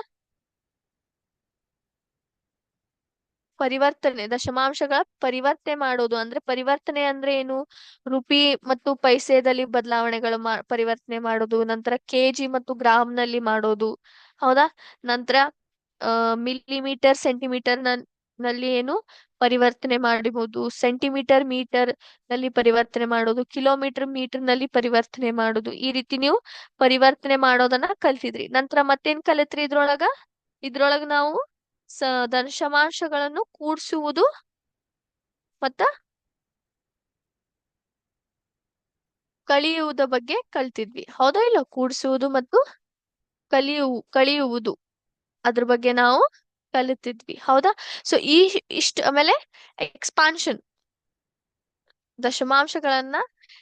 ಪರಿವರ್ತನೆ, ದಶಮಾಂಶಗಳ ಪರಿವರ್ತನೆ ಮಾಡೋದು ಅಂದ್ರೆ ಪರಿವರ್ತನೆ ಅಂದ್ರೆ ಏನು? ರುಪಿ ಮತ್ತು ಪೈಸೆದಲ್ಲಿ ಬದಲಾವಣೆಗಳು ಪರಿವರ್ತನೆ ಮಾಡೋದು, ನಂತರ ಕೆಜಿ ಮತ್ತು ಗ್ರಾಮ್ನಲ್ಲಿ ಮಾಡೋದು, ಹೌದಾ? ನಂತರ ಮಿಲಿಮೀಟರ್ ಸೆಂಟಿಮೀಟರ್ನಲ್ಲಿ ಏನು? ಪರಿವರ್ತನೆ ಮಾಡಬಹುದು ಸೆಂಟಿಮೀಟರ್ ಮೀಟರ್ನಲ್ಲಿ ಪರಿವರ್ತನೆ ಮಾಡೋದು ಕಿಲೋಮೀಟರ್ ಮೀಟರ್ನಲ್ಲಿ ಪರಿವರ್ತನೆ ಮಾಡೋದು, ಈ ರೀತಿ ನೀವು ಪರಿವರ್ತನೆ ಮಾಡೋದನ್ನ ಕಲ್ತಿದ್ರಿ. ನಂತರ ಮತ್ತೇನ್ ಕಲಿತ್ರಿ ಇದ್ರೊಳಗ? ಇದ್ರೊಳಗ ನಾವು ದಶಮಾಂಶಗಳನ್ನು ಕೂಡ್ಸುವುದು ಮತ್ತ ಕಳಿಯುವುದ ಬಗ್ಗೆ ಕಲ್ತಿದ್ವಿ. ಹೌದಾ ಇಲ್ಲ? ಕೂಡ್ಸುವುದು ಮತ್ತು ಕಲಿಯು ಕಳಿಯುವುದು ಅದ್ರ ಬಗ್ಗೆ ನಾವು ಕಲಿತಿದ್ವಿ. ಹೌದಾ? ಸೊ ಈ ಇಷ್ಟ ಆಮೇಲೆ ಎಕ್ಸ್ಪಾನ್ಷನ್ ದಶಮಾಂಶಗಳನ್ನ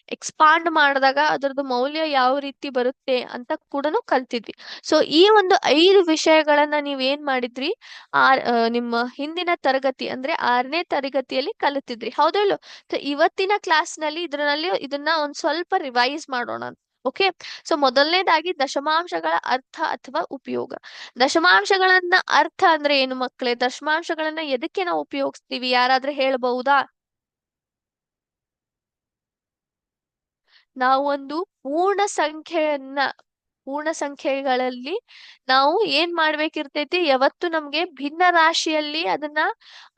ಎಕ್ಸ್ಪಾಂಡ್ ಮಾಡಿದಾಗ ಅದರದ್ದು ಮೌಲ್ಯ ಯಾವ ರೀತಿ ಬರುತ್ತೆ ಅಂತ ಕೂಡ ಕಲ್ತಿದ್ವಿ. ಸೊ ಈ ಒಂದು ಐದು ವಿಷಯಗಳನ್ನ ನೀವ್ ಏನ್ ಮಾಡಿದ್ರಿ? ಆ ನಿಮ್ಮ ಹಿಂದಿನ ತರಗತಿ ಅಂದ್ರೆ ಆರನೇ ತರಗತಿಯಲ್ಲಿ ಕಲಿತಿದ್ರಿ. ಹೌದಾ ಇಲ್ಲೋ ಸೊ ಇವತ್ತಿನ ಕ್ಲಾಸ್ನಲ್ಲಿ ಇದ್ರಲ್ಲಿ ಇದನ್ನ ಒಂದ್ ಸ್ವಲ್ಪ ರಿವೈಸ್ ಮಾಡೋಣ ಓಕೆ ಸೊ ಮೊದಲನೇದಾಗಿ ದಶಮಾಂಶಗಳ ಅರ್ಥ ಅಥವಾ ಉಪಯೋಗ. ದಶಮಾಂಶಗಳನ್ನ ಅರ್ಥ ಅಂದ್ರೆ ಏನು ಮಕ್ಕಳೇ ದಶಮಾಂಶಗಳನ್ನ ಎದಕ್ಕೆ ನಾವು ಉಪಯೋಗಿಸ್ತೀವಿ? ಯಾರಾದ್ರೂ ಹೇಳ್ಬಹುದಾ? ನಾವೊಂದು ಪೂರ್ಣ ಸಂಖ್ಯೆಯನ್ನ, ಪೂರ್ಣ ಸಂಖ್ಯೆಗಳಲ್ಲಿ ನಾವು ಏನ್ ಮಾಡ್ಬೇಕಿರ್ತೈತಿ, ಯಾವತ್ತು ನಮ್ಗೆ ಭಿನ್ನ ರಾಶಿಯಲ್ಲಿ ಅದನ್ನ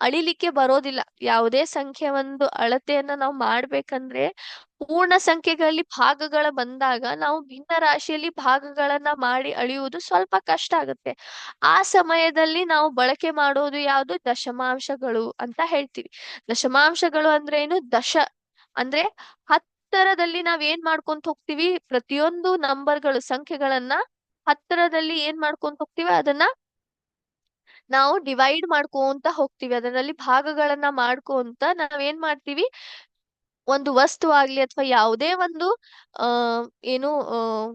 ಅಳಿಲಿಕ್ಕೆ ಬರೋದಿಲ್ಲ. ಯಾವುದೇ ಸಂಖ್ಯೆ ಒಂದು ಅಳತೆಯನ್ನ ನಾವು ಮಾಡ್ಬೇಕಂದ್ರೆ ಪೂರ್ಣ ಸಂಖ್ಯೆಗಳಲ್ಲಿ ಭಾಗಗಳ ಬಂದಾಗ ನಾವು ಭಿನ್ನ ರಾಶಿಯಲ್ಲಿ ಭಾಗಗಳನ್ನ ಮಾಡಿ ಅಳಿಯುವುದು ಸ್ವಲ್ಪ ಕಷ್ಟ ಆಗುತ್ತೆ. ಆ ಸಮಯದಲ್ಲಿ ನಾವು ಬಳಕೆ ಮಾಡೋದು ಯಾವುದು? ದಶಮಾಂಶಗಳು ಅಂತ ಹೇಳ್ತೀವಿ. ದಶಮಾಂಶಗಳು ಅಂದ್ರೆ ಏನು? ದಶ ಅಂದ್ರೆ ಹತ್ತರದಲ್ಲಿ ನಾವ್ ಏನ್ ಮಾಡ್ಕೊಂತ ಹೋಗ್ತೀವಿ? ಪ್ರತಿಯೊಂದು ನಂಬರ್ಗಳು ಸಂಖ್ಯೆಗಳನ್ನ ಹತ್ತರದಲ್ಲಿ ಏನ್ ಮಾಡ್ಕೊಂತ ಹೋಗ್ತೀವಿ? ಅದನ್ನ ನಾವು ಡಿವೈಡ್ ಮಾಡ್ಕೊಂತ ಹೋಗ್ತೀವಿ. ಅದರಲ್ಲಿ ಭಾಗಗಳನ್ನ ಮಾಡ್ಕೊಂತ ನಾವ್ ಏನ್ ಮಾಡ್ತೀವಿ? ಒಂದು ವಸ್ತು ಆಗ್ಲಿ ಅಥವಾ ಯಾವುದೇ ಒಂದು ಅಹ್ ಏನು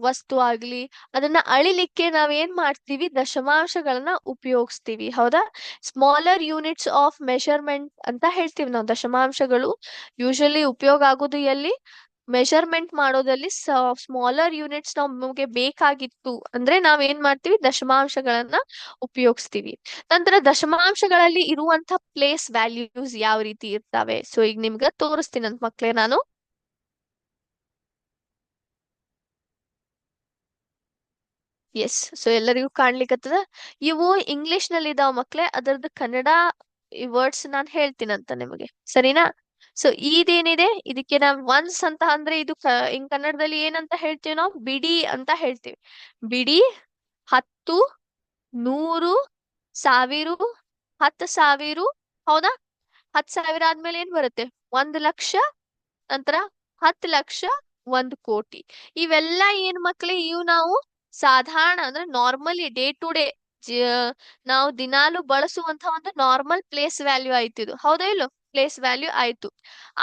ವಸ್ತು ಆಗ್ಲಿ ಅದನ್ನ ಅಳಿಲಿಕ್ಕೆ ನಾವ್ ಏನ್ ಮಾಡ್ತೀವಿ? ದಶಮಾಂಶಗಳನ್ನ ಉಪಯೋಗಿಸ್ತೀವಿ. ಹೌದಾ? ಸ್ಮಾಲರ್ ಯೂನಿಟ್ಸ್ ಆಫ್ ಮೆಷರ್ಮೆಂಟ್ ಅಂತ ಹೇಳ್ತೀವಿ ನಾವು. ದಶಮಾಂಶಗಳು ಯೂಶಲಿ ಉಪಯೋಗ ಆಗೋದು ಎಲ್ಲಿ? ಮೆಷರ್ಮೆಂಟ್ ಮಾಡೋದಲ್ಲಿ ಸ್ಮಾಲರ್ ಯೂನಿಟ್ಸ್ ನಮಗೆ ಬೇಕಾಗಿತ್ತು ಅಂದ್ರೆ ನಾವ್ ಏನ್ ಮಾಡ್ತೀವಿ? ದಶಮಾಂಶಗಳನ್ನ ಉಪಯೋಗಿಸ್ತೀವಿ. ನಂತರ ದಶಮಾಂಶಗಳಲ್ಲಿ ಇರುವಂತ ಪ್ಲೇಸ್ ವ್ಯಾಲ್ಯೂಸ್ ಯಾವ ರೀತಿ ಇರ್ತಾವೆ? ಸೊ ಈಗ ನಿಮ್ಗೆ ತೋರಿಸ್ತೀನಿ ಅಂತ ಮಕ್ಳೇ ನಾನು. ಎಸ್ ಸೊ ಎಲ್ಲರಿಗೂ ಕಾಣ್ಲಿಕ್ಕತ್ತದ ಇವು ಇಂಗ್ಲಿಷ್ನಲ್ಲಿ ಇದಾವ ಮಕ್ಳೆ, ಅದರದ್ದು ಕನ್ನಡ ವರ್ಡ್ಸ್ ನಾನು ಹೇಳ್ತೀನಂತ ನಿಮಗೆ. ಸರಿನಾ? ಸೊ, ಇದೇನಿದೆ? ಇದಕ್ಕೆ ನಾವ್ ಒನ್ಸ್ ಅಂತ ಅಂದ್ರೆ ಇದು ಇನ್ ಕನ್ನಡದಲ್ಲಿ ಏನಂತ ಹೇಳ್ತೀವಿ ನಾವು? ಬಿಡಿ ಅಂತ ಹೇಳ್ತೀವಿ. ಬಿಡಿ ಹತ್ತು ನೂರು ಸಾವಿರ ಹತ್ತು ಸಾವಿರ ಹೌದಾ? ಹತ್ ಸಾವಿರ ಆದ್ಮೇಲೆ ಏನ್ ಬರುತ್ತೆ? ಒಂದ್ ಲಕ್ಷ ನಂತರ ಹತ್ತು ಲಕ್ಷ ಒಂದ್ ಕೋಟಿ. ಇವೆಲ್ಲ ಏನ್ ಮಕ್ಳಿ, ಇವು ನಾವು ಸಾಧಾರಣ ಅಂದ್ರೆ ನಾರ್ಮಲಿ ಡೇ ಟು ಡೇ ನಾವು ದಿನಾಲು ಬಳಸುವಂತ ಒಂದು ನಾರ್ಮಲ್ ಪ್ಲೇಸ್ ವ್ಯಾಲ್ಯೂ ಆಯ್ತಿದು. ಹೌದಾ ಇಲ್ಲೋ? ಪ್ಲೇಸ್ ವ್ಯಾಲ್ಯೂ ಆಯ್ತು.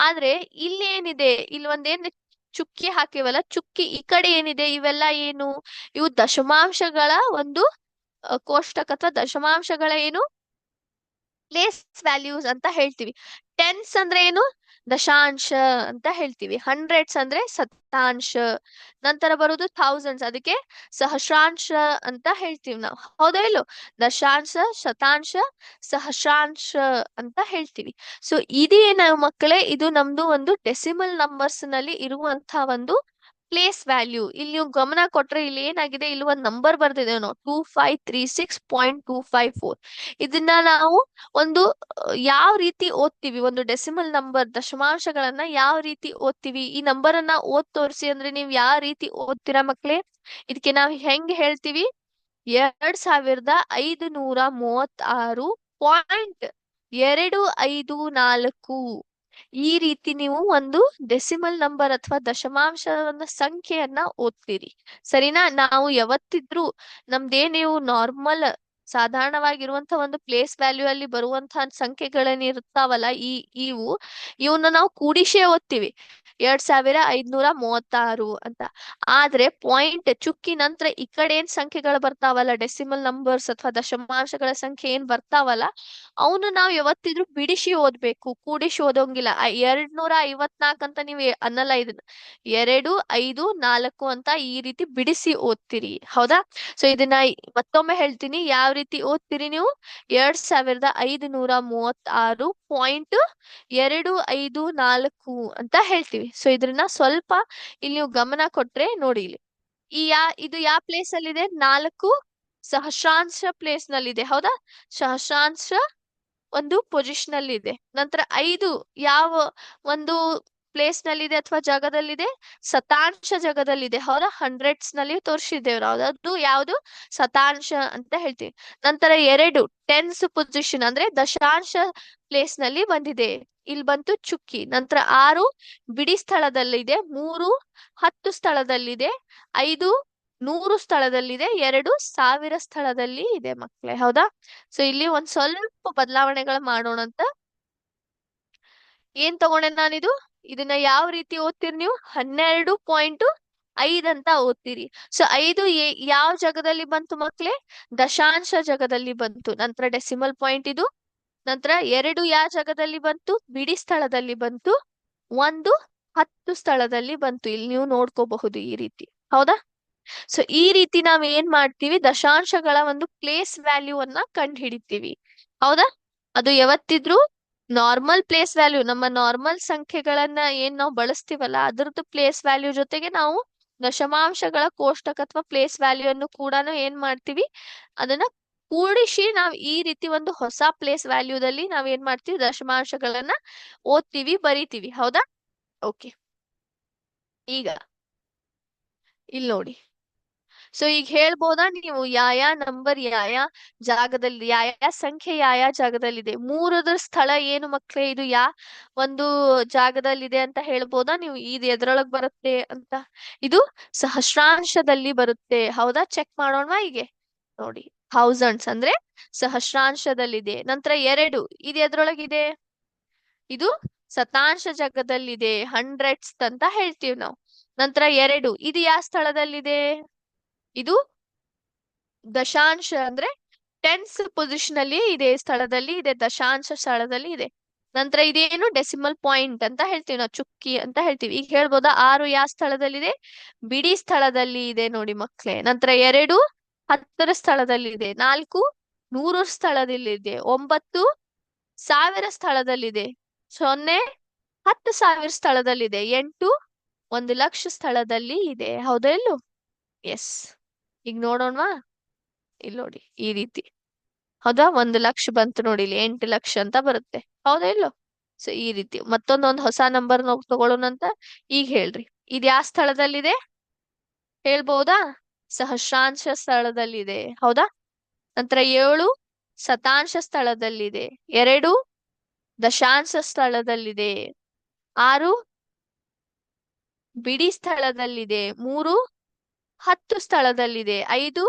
ಆದ್ರೆ ಇಲ್ಲಿ ಏನಿದೆ? ಇಲ್ಲಿ ಒಂದೇನ್ ಚುಕ್ಕಿ ಹಾಕಿವಲ್ಲ, ಚುಕ್ಕಿ ಈ ಕಡೆ ಏನಿದೆ? ಇವೆಲ್ಲ ಏನು? ಇವು ದಶಮಾಂಶಗಳ ಒಂದು ಕೋಷ್ಟಕ ಅಥವಾ ದಶಮಾಂಶಗಳ ಏನು? ಪ್ಲೇಸ್ ವ್ಯಾಲ್ಯೂಸ್ ಅಂತ ಹೇಳ್ತೀವಿ. ಟೆನ್ಸ್ ಅಂದ್ರೆ ಏನು? ದಶಾಂಶ ಅಂತ ಹೇಳ್ತೀವಿ. ಹಂಡ್ರೆಡ್ಸ್ ಅಂದ್ರೆ ಸತ್ತಾಂಶ ನಂತರ ಬರುವುದು ಥೌಸಂಡ್ಸ್ ಅದಕ್ಕೆ ಸಹಸ್ರಾಂಶ ಅಂತ ಹೇಳ್ತೀವಿ ನಾವು. ಹೌದಾ ಇಲ್ಲೋ ದಶಾಂಶ, ಶತಾಂಶ, ಸಹಸ್ರಾಂಶ ಅಂತ ಹೇಳ್ತೀವಿ. ಸೊ ಇದೇನ ಮಕ್ಕಳೇ, ಇದು ನಮ್ದು ಒಂದು ಡೆಸಿಮಲ್ ನಂಬರ್ಸ್ನಲ್ಲಿ ಇರುವಂತಹ ಒಂದು ಪ್ಲೇಸ್ ವ್ಯಾಲ್ಯೂ ಇಲ್ಲಿ ನೀವು ಗಮನ ಕೊಟ್ರೆ ಇಲ್ಲಿ ಏನಾಗಿದೆ? ಇಲ್ಲಿ ಒಂದು ನಂಬರ್ ಬರ್ತಿದೆ two five three six point two five four ಇದನ್ನ ನಾವು ಒಂದು, ಯಾವ ರೀತಿ ಓದ್ತೀವಿ? ಒಂದು ಡೆಸಿಮಲ್ ನಂಬರ್ ದಶಮಾಂಶಗಳನ್ನ ಯಾವ ರೀತಿ ಓದ್ತೀವಿ? ಈ ನಂಬರ್ ಅನ್ನ ಓದ್ ತೋರಿಸಿ ಅಂದ್ರೆ ನೀವು ಯಾವ ರೀತಿ ಓದ್ತೀರಾ ಮಕ್ಳೇ? ಇದಕ್ಕೆ ನಾವು ಹೆಂಗ್ ಹೇಳ್ತೀವಿ? ಎರಡ್ ಸಾವಿರದ ಐದು ನೂರ ಮೂವತ್ತಾರು ಪಾಯಿಂಟ್ ಎರಡು ಐದು ನಾಲ್ಕು. ಈ ರೀತಿ ನೀವು ಒಂದು ಡೆಸಿಮಲ್ ನಂಬರ್ ಅಥವಾ ದಶಮಾಂಶದ ಸಂಖ್ಯೆಯನ್ನ ಓದ್ತೀರಿ. ಸರಿನಾ? ನಾವು ಯಾವತ್ತಿದ್ರೂ ನಮ್ದೇ ನೀವು ನಾರ್ಮಲ್ ಸಾಧಾರಣವಾಗಿರುವಂತ ಒಂದು ಪ್ಲೇಸ್ ವ್ಯಾಲ್ಯೂ ಅಲ್ಲಿ ಬರುವಂತಹ ಸಂಖ್ಯೆಗಳೇನ್ ಇರ್ತಾವಲ್ಲ ಈ, ಇವು ಇವನ್ನ ನಾವು ಕೂಡಿಸೇ ಓದ್ತೀವಿ. ಎರಡ್ ಸಾವಿರ ಐದ್ನೂರ ಮೂವತ್ತಾರು ಅಂತ. ಆದ್ರೆ ಪಾಯಿಂಟ್ ಚುಕ್ಕಿ ನಂತರ ಈ ಕಡೆ ಏನ್ ಸಂಖ್ಯೆಗಳು ಬರ್ತಾವಲ್ಲ ಡೆಸಿಮಲ್ ನಂಬರ್ಸ್ ಅಥವಾ ದಶಮಾಂಶಗಳ ಸಂಖ್ಯೆ ಏನ್ ಬರ್ತಾವಲ್ಲ, ಅವನು ನಾವು ಯಾವತ್ತಿದ್ರು ಬಿಡಿಸಿ ಓದ್ಬೇಕು ಕೂಡಿಸಿ ಓದೋಂಗಿಲ್ಲ. ಎರಡ್ ನೂರ ಐವತ್ನಾಲ್ಕ್ ಅಂತ ನೀವು ಅನ್ನಲ್ಲ ಇದನ್ನ. ಎರಡು, ಐದು, ನಾಲ್ಕು ಅಂತ ಈ ರೀತಿ ಬಿಡಿಸಿ ಓದ್ತೀರಿ. ಹೌದಾ? ಸೊ ಇದನ್ನ ಮತ್ತೊಮ್ಮೆ ಹೇಳ್ತೀನಿ. ಯಾವ ರೀತಿ ಓದ್ತೀರಿ ನೀವು? ಎರಡ್ ಸಾವಿರದ ಐದು ನೂರ ಮೂವತ್ತಾರು ಪಾಯಿಂಟ್ ಎರಡು ಐದು ನಾಲ್ಕು ಅಂತ ಹೇಳ್ತೀವಿ. ಸೊ ಇದ್ರನ್ನ ಸ್ವಲ್ಪ ಇಲ್ಲಿ ನೀವು ಗಮನ ಕೊಟ್ರೆ ನೋಡಿ ಇಲ್ಲಿ. ಈ ಯಾ, ಇದು ಯಾವ ಪ್ಲೇಸ್ ಅಲ್ಲಿ ಇದೆ ನಾಲ್ಕು ಸಹಸ್ರಾಂಶ ಪ್ಲೇಸ್ನಲ್ಲಿ ಇದೆ ಹೌದಾ? ಸಹಸ್ರಾಂಶ ಒಂದು ಪೊಸಿಷನ್ ಅಲ್ಲಿ ಇದೆ ನಂತರ ಐದು ಯಾವ ಒಂದು ಪ್ಲೇಸ್ ನಲ್ಲಿದೆ ಅಥವಾ ಜಾಗದಲ್ಲಿದೆ? ಶತಾಂಶ ಜಾಗದಲ್ಲಿದೆ. ಹೌದಾ? ಹಂಡ್ರೆಡ್ಸ್ನಲ್ಲಿ ತೋರಿಸಿದ್ದೇವೆ ನಾವು ಅದು ಯಾವುದು? ಶತಾಂಶ ಅಂತ ಹೇಳ್ತೀವಿ. ನಂತರ ಎರಡು ಟೆನ್ಸ್ ಪೊಸಿಷನ್ ಅಂದ್ರೆ ದಶಾಂಶ ಪ್ಲೇಸ್ನಲ್ಲಿ ಬಂದಿದೆ. ಇಲ್ಲಿ ಬಂತು ಚುಕ್ಕಿ. ನಂತರ ಆರು, ಬಿಡಿ ಸ್ಥಳದಲ್ಲಿದೆ. ಮೂರು, ಹತ್ತು ಸ್ಥಳದಲ್ಲಿದೆ. ಐದು, ನೂರು ಸ್ಥಳದಲ್ಲಿದೆ. ಎರಡು, ಸಾವಿರ ಸ್ಥಳದಲ್ಲಿ ಇದೆ ಮಕ್ಕಳೇ ಹೌದಾ? ಸೊ ಇಲ್ಲಿ ಒಂದ್ ಸ್ವಲ್ಪ ಬದಲಾವಣೆಗಳು ಮಾಡೋಣ ಅಂತ ಏನ್ ತಗೊಂಡೆ ನಾನಿದು? ಇದನ್ನ ಯಾವ ರೀತಿ ಓದ್ತೀರಿ ನೀವು? ಹನ್ನೆರಡು ಪಾಯಿಂಟ್ ಐದ್ ಅಂತ ಓದ್ತೀರಿ. ಸೊ, ಐದು ಯಾವ ಜಾಗದಲ್ಲಿ ಬಂತು ಮಕ್ಳೇ? ದಶಾಂಶ ಜಾಗದಲ್ಲಿ ಬಂತು. ನಂತರ ಡೆಸಿಮಲ್ ಪಾಯಿಂಟ್ ಇದು. ನಂತರ ಎರಡು ಯಾವ ಜಾಗದಲ್ಲಿ ಬಂತು? ಬಿಡಿ ಸ್ಥಳದಲ್ಲಿ ಬಂತು. ಒಂದು ಹತ್ತು ಸ್ಥಳದಲ್ಲಿ ಬಂತು. ಇಲ್ಲಿ ನೀವು ನೋಡ್ಕೋಬಹುದು ಈ ರೀತಿ. ಹೌದಾ? ಸೊ, ಈ ರೀತಿ ನಾವ್ ಏನ್ ಮಾಡ್ತೀವಿ? ದಶಾಂಶಗಳ ಒಂದು ಪ್ಲೇಸ್ ವ್ಯಾಲ್ಯೂ ಅನ್ನ ಕಂಡು ಹಿಡಿತೀವಿ ಹೌದಾ? ಅದು ಯಾವತ್ತಿದ್ರು ನಾರ್ಮಲ್ ಪ್ಲೇಸ್ ವ್ಯಾಲ್ಯೂ, ನಮ್ಮ ನಾರ್ಮಲ್ ಸಂಖ್ಯೆಗಳನ್ನ ಏನ್ ನಾವು ಬಳಸ್ತೀವಲ್ಲ, ಅದ್ರದ್ದು ಪ್ಲೇಸ್ ವ್ಯಾಲ್ಯೂ ಜೊತೆಗೆ ನಾವು ದಶಮಾಂಶಗಳ ಕೋಷ್ಟಕ ಅಥವಾ ಪ್ಲೇಸ್ ವ್ಯಾಲ್ಯೂ ಅನ್ನು ಕೂಡ ಏನ್ ಮಾಡ್ತೀವಿ, ಅದನ್ನ ಕೂಡಿಸಿ ನಾವ್ ಈ ರೀತಿ ಒಂದು ಹೊಸ ಪ್ಲೇಸ್ ವ್ಯಾಲ್ಯೂದಲ್ಲಿ ನಾವ್ ಏನ್ ಮಾಡ್ತೀವಿ, ದಶಮಾಂಶಗಳನ್ನ ಓದ್ತೀವಿ, ಬರಿತೀವಿ. ಹೌದಾ? ಓಕೆ. ಈಗ ಇಲ್ಲಿ ನೋಡಿ ಸೊ ಈಗ ಹೇಳ್ಬೋದಾ? ನೀವು ಯಾಯ ನಂಬರ್ ಯಾಯ ಜಾಗದಲ್ಲಿ, ಯಾಯ ಸಂಖ್ಯೆ ಯಾಯ ಜಾಗದಲ್ಲಿದೆ? ಮೂರದ್ರ ಸ್ಥಳ ಏನು ಮಕ್ಳೇ? ಇದು ಯಾ ಒಂದು ಜಾಗದಲ್ಲಿದೆ ಅಂತ ಹೇಳ್ಬೋದಾ? ನೀವು ಇದು ಎದ್ರೊಳಗ್ ಬರುತ್ತೆ ಅಂತ. ಇದು ಸಹಸ್ರಾಂಶದಲ್ಲಿ ಬರುತ್ತೆ. ಹೌದಾ? ಚೆಕ್ ಮಾಡೋಣ ಹೀಗೆ? ನೋಡಿ. ಥೌಸಂಡ್ಸ್ ಅಂದ್ರೆ ಸಹಸ್ರಾಂಶದಲ್ಲಿದೆ. ನಂತರ ಎರಡು. ಇದು ಎದ್ರೊಳಗಿದೆ? ಇದು ಶತಾಂಶ ಜಾಗದಲ್ಲಿದೆ. ಹಂಡ್ರೆಡ್ಸ್ ಅಂತ ಹೇಳ್ತೀವಿ ನಾವು. ನಂತರ ಎರಡು. ಇದು ಯಾವ ಸ್ಥಳದಲ್ಲಿದೆ? ಇದು ದಶಾಂಶ ಅಂದ್ರೆ ಟೆನ್ಸ್ ಪೊಸಿಷನ್ ಅಲ್ಲಿ ಇದೆ, ಸ್ಥಳದಲ್ಲಿ ಇದೆ, ದಶಾಂಶ ಸ್ಥಳದಲ್ಲಿ ಇದೆ. ನಂತರ ಇದೇನು ಡೆಸಿಮಲ್ ಪಾಯಿಂಟ್ ಅಂತ ಹೇಳ್ತೀವಿ ನಾವು, ಚುಕ್ಕಿ ಅಂತ ಹೇಳ್ತೀವಿ. ಈಗ ಹೇಳ್ಬೋದಾ? ಆರು ಯಾವ ಸ್ಥಳದಲ್ಲಿದೆ? ಬಿಡಿ ಸ್ಥಳದಲ್ಲಿ ಇದೆ ನೋಡಿ ಮಕ್ಳೇ ನಂತರ ಎರಡು ಹತ್ತರ ಸ್ಥಳದಲ್ಲಿದೆ ನಾಲ್ಕು ನೂರು ಸ್ಥಳದಲ್ಲಿದೆ ಒಂಬತ್ತು ಸಾವಿರ ಸ್ಥಳದಲ್ಲಿದೆ ಸೊನ್ನೆ ಹತ್ತು ಸಾವಿರ ಸ್ಥಳದಲ್ಲಿದೆ ಎಂಟು ಒಂದು ಲಕ್ಷ ಸ್ಥಳದಲ್ಲಿ ಇದೆ. ಹೌದಾ ಇಲ್ಲೋ ಎಸ್ ಈಗ ನೋಡೋಣವಾ? ಇಲ್ಲಿ ನೋಡಿ, ಈ ರೀತಿ. ಹೌದಾ? ಒಂದು ಲಕ್ಷ ಬಂತು ನೋಡಿ ಇಲ್ಲಿ, ಎಂಟು ಲಕ್ಷ ಅಂತ ಬರುತ್ತೆ. ಹೌದಾ ಇಲ್ಲೋ? ಸೊ ಈ ರೀತಿ. ಮತ್ತೊಂದೊಂದು ಹೊಸ ನಂಬರ್ ತಗೊಳ್ಳೋಣ ಅಂತ ಈಗ ಹೇಳ್ರಿ. ಇದು ಯಾವ ಸ್ಥಳದಲ್ಲಿದೆ? ಹೇಳ್ಬಹುದಾ ಸಹಸ್ರಾಂಶ ಸ್ಥಳದಲ್ಲಿದೆ. ಹೌದಾ? ನಂತರ ಏಳು ಶತಾಂಶ ಸ್ಥಳದಲ್ಲಿದೆ. ಎರಡು ದಶಾಂಶ ಸ್ಥಳದಲ್ಲಿದೆ. ಆರು ಬಿಡಿ ಸ್ಥಳದಲ್ಲಿದೆ. ಮೂರು ಹತ್ತು ಸ್ಥಳದಲ್ಲಿದೆ, ಐದು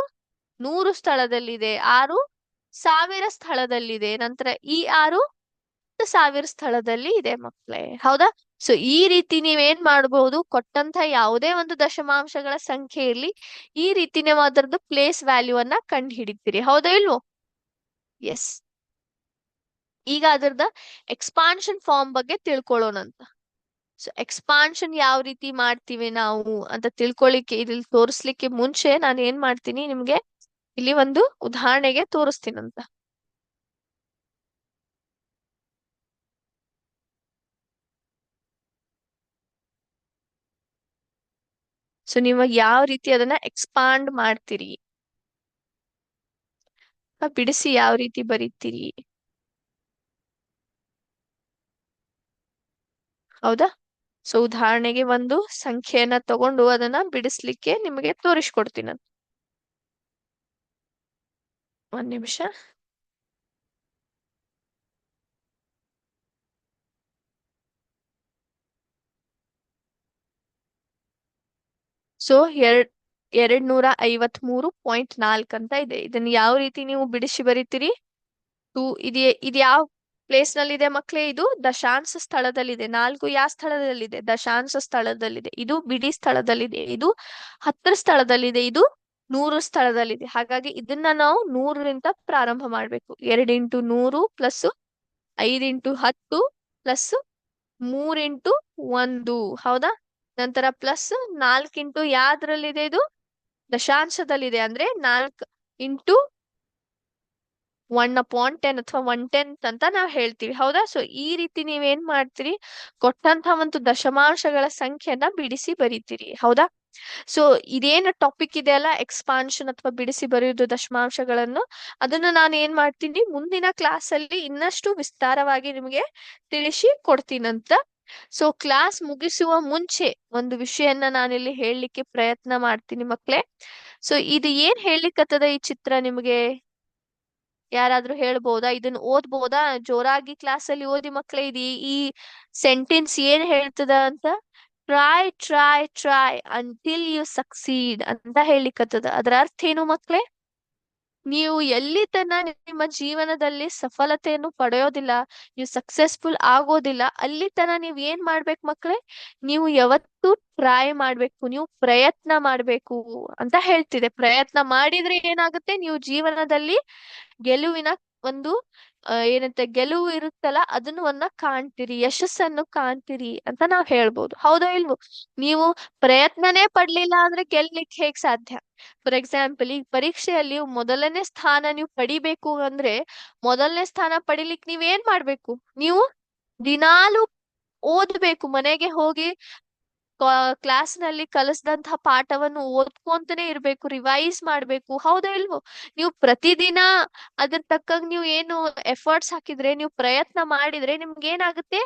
ನೂರು ಸ್ಥಳದಲ್ಲಿದೆ, ಆರು ಸಾವಿರ ಸ್ಥಳದಲ್ಲಿದೆ, ನಂತರ ಈ ಆರು ಸಾವಿರ ಸ್ಥಳದಲ್ಲಿ ಇದೆ ಮಕ್ಕಳೇ, ಹೌದಾ? ಸೊ ಈ ರೀತಿ ನೀವೇನ್ ಮಾಡಬಹುದು ಕೊಟ್ಟಂತ ಯಾವುದೇ ಒಂದು ದಶಮಾಂಶಗಳ ಸಂಖ್ಯೆ ಇರ್ಲಿ ಈ ರೀತಿ ನೀವು ಅದರದ್ದು ಪ್ಲೇಸ್ ವ್ಯಾಲ್ಯೂ ಅನ್ನ ಕಂಡು ಹಿಡಿತೀರಿ ಹೌದಾ ಇಲ್ವೋ? ಎಸ್ ಈಗ ಅದರದ ಎಕ್ಸ್ಪಾನ್ಷನ್ ಫಾರ್ಮ್ ಬಗ್ಗೆ ತಿಳ್ಕೊಳ್ಳೋಣ ಅಂತ ಸೊ ಎಕ್ಸ್ಪಾನ್ಷನ್ ಯಾವ ರೀತಿ ಮಾಡ್ತೀವಿ ನಾವು ಅಂತ ತಿಳ್ಕೊಳಿಕ್ಕೆ ಇಲ್ಲಿ ತೋರಿಸ್ಲಿಕ್ಕೆ ಮುಂಚೆ ನಾನು ಏನ್ ಮಾಡ್ತೀನಿ ನಿಮ್ಗೆ ಇಲ್ಲಿ ಒಂದು ಉದಾಹರಣೆಗೆ ತೋರಿಸ್ತೀನಂತ ಸೊ ನೀವು ಯಾವ ರೀತಿ ಅದನ್ನ ಎಕ್ಸ್ಪಾಂಡ್ ಮಾಡ್ತೀರಿ? ಬಿಡಿಸಿ ಯಾವ ರೀತಿ ಬರೀತೀರಿ? ಹೌದಾ? ಸೊ ಉದಾಹರಣೆಗೆ ಒಂದು ಸಂಖ್ಯೆಯನ್ನ ತಗೊಂಡು ಅದನ್ನ ಬಿಡಿಸ್ಲಿಕ್ಕೆ ನಿಮಗೆ ತೋರಿಸ್ಕೊಡ್ತೀನಿ. ಒಂದ್ ನಿಮಿಷ. ಸೊ ಎರಡ್ ಎರಡ್ ನೂರ ಐವತ್ ಮೂರು ಪಾಯಿಂಟ್ ನಾಲ್ಕ್ ಅಂತ ಇದೆ. ಇದನ್ನ ಯಾವ ರೀತಿ ನೀವು ಬಿಡಿಸಿ ಬರೀತೀರಿ? ಟೂ, ಇದೆ ಇದು ಪ್ಲೇಸ್ ನಲ್ಲಿದೆ ಮಕ್ಕಳೇ ಇದು ದಶಾಂಶ ಸ್ಥಳದಲ್ಲಿದೆ. ನಾಲ್ಕು ಯಾವ ಸ್ಥಳದಲ್ಲಿದೆ? ದಶಾಂಶ ಸ್ಥಳದಲ್ಲಿದೆ. ಇದು ಬಿಡಿ ಸ್ಥಳದಲ್ಲಿದೆ. ಇದು ಹತ್ತರ ಸ್ಥಳದಲ್ಲಿದೆ. ಇದು ನೂರು ಸ್ಥಳದಲ್ಲಿದೆ. ಹಾಗಾಗಿ ಇದನ್ನ ನಾವು ನೂರರಿಂದ ಪ್ರಾರಂಭ ಮಾಡ್ಬೇಕು. ಎರಡ್ ಇಂಟು ನೂರು ಪ್ಲಸ್ ಐದ್ ಇಂಟು ಹತ್ತು ಪ್ಲಸ್ ಮೂರ್ ಒಂದು. ಹೌದಾ? ನಂತರ ಪ್ಲಸ್ ನಾಲ್ಕ್ ಇಂಟು ಯಾವ್ದ್ರಲ್ಲಿದೆ ಇದು? ದಶಾಂಶದಲ್ಲಿದೆ. ಅಂದ್ರೆ ನಾಲ್ಕ್ ಇಂಟು ಒನ್ ಅಪಾನ್ ಟೆನ್ ಅಥವಾ ಒನ್ ಟೆಂತ್ ಅಂತ ನಾವು ಹೇಳ್ತೀವಿ. ಹೌದಾ? ಸೊ ಈ ರೀತಿ ನೀವೇನ್ ಮಾಡ್ತೀರಿ? ಕೊಟ್ಟಂತ ಒಂದು ದಶಮಾಂಶಗಳ ಸಂಖ್ಯೆನ ಬಿಡಿಸಿ ಬರೀತೀರಿ. ಹೌದಾ? ಸೊ ಇದೇನು ಟಾಪಿಕ್ ಇದೆ ಅಲ್ಲ? ಎಕ್ಸ್ಪಾನ್ಷನ್ ಅಥವಾ ಬಿಡಿಸಿ ಬರೆಯುವುದು ದಶಮಾಂಶಗಳನ್ನು. ಅದನ್ನ ನಾನು ಏನ್ ಮಾಡ್ತೀನಿ? ಮುಂದಿನ ಕ್ಲಾಸ್ ಅಲ್ಲಿ ಇನ್ನಷ್ಟು ವಿಸ್ತಾರವಾಗಿ ನಿಮಗೆ ತಿಳಿಸಿ ಕೊಡ್ತೀನಂತ ಸೊ ಕ್ಲಾಸ್ ಮುಗಿಸುವ ಮುಂಚೆ ಒಂದು ವಿಷಯನ್ನ ನಾನಿಲ್ಲಿ ಹೇಳಲಿಕ್ಕೆ ಪ್ರಯತ್ನ ಮಾಡ್ತೀನಿ ಮಕ್ಳೇ. ಸೊ ಇದು ಏನ್ ಹೇಳಲಿಕ್ಕತ್ತದ ಈ ಚಿತ್ರ ನಿಮಗೆ? ಯಾರಾದ್ರೂ ಹೇಳ್ಬೋದಾ? ಇದನ್ ಓದ್ಬೋದಾ? ಜೋರಾಗಿ ಕ್ಲಾಸ್ ಅಲ್ಲಿ ಓದಿ ಮಕ್ಳೇ ಇದು ಈ ಸೆಂಟೆನ್ಸ್ ಏನ್ ಹೇಳ್ತದ ಅಂತ? Try try try until you succeed ಅಂತ ಹೇಳಿಕತ್ತದ ಅದರ ಅರ್ಥ ಏನು ಮಕ್ಳೇ? ನೀವು ಎಲ್ಲಿ ನಿಮ್ಮ ಜೀವನದಲ್ಲಿ ಸಫಲತೆಯನ್ನು ಪಡೆಯೋದಿಲ್ಲ, ನೀವು ಸಕ್ಸಸ್ಫುಲ್ ಆಗೋದಿಲ್ಲ, ಅಲ್ಲಿ ತನ ನೀವ್ ಏನ್ ಮಾಡ್ಬೇಕು ಮಕ್ಳೇ? ನೀವು ಯಾವತ್ತು ಟ್ರೈ ಮಾಡ್ಬೇಕು, ನೀವು ಪ್ರಯತ್ನ ಮಾಡ್ಬೇಕು ಅಂತ ಹೇಳ್ತಿದೆ. ಪ್ರಯತ್ನ ಮಾಡಿದ್ರೆ ಏನಾಗುತ್ತೆ? ನೀವು ಜೀವನದಲ್ಲಿ ಗೆಲುವಿನ ಒಂದು ಏನಂತೆ, ಗೆಲುವು ಇರುತ್ತಲ್ಲ ಅದನ್ನ ಕಾಣ್ತೀರಿ, ಯಶಸ್ಸನ್ನು ಕಾಣ್ತೀರಿ ಅಂತ ನಾವ್ ಹೇಳ್ಬೋದು. ಹೌದೋ ಇಲ್ವೋ? ನೀವು ಪ್ರಯತ್ನನೇ ಪಡ್ಲಿಲ್ಲ ಅಂದ್ರೆ ಗೆಲ್ಲಿಕ್ ಹೇಗ್ ಸಾಧ್ಯ? ಫಾರ್ ಎಕ್ಸಾಂಪಲ್ ಈ ಪರೀಕ್ಷೆಯಲ್ಲಿ ಮೊದಲನೇ ಸ್ಥಾನ ನೀವು ಪಡಿಬೇಕು ಅಂದ್ರೆ, ಮೊದಲನೇ ಸ್ಥಾನ ಪಡಿಲಿಕ್ ನೀವ್ ಏನ್ ಮಾಡ್ಬೇಕು? ನೀವು ದಿನಾಲು ಓದ್ಬೇಕು, ಮನೆಗೆ ಹೋಗಿ ಕ್ಲಾಸ್ನಲ್ಲಿ ಕಲಿಸಿದಂತಹ ಪಾಠವನ್ನು ಓದ್ಕೊಂತಾನೆ ಇರ್ಬೇಕು, ರಿವೈಸ್ ಮಾಡ್ಬೇಕು, ಹೌದಾ ಇಲ್ವೋ? ನೀವು ಪ್ರತಿದಿನ ಅದ್ರ ತಕ್ಕಂಗ್ ನೀವು ಏನು ಎಫರ್ಟ್ಸ್ ಹಾಕಿದ್ರೆ, ನೀವು ಪ್ರಯತ್ನ ಮಾಡಿದ್ರೆ ನಿಮ್ಗೆ ಏನಾಗುತ್ತೆ?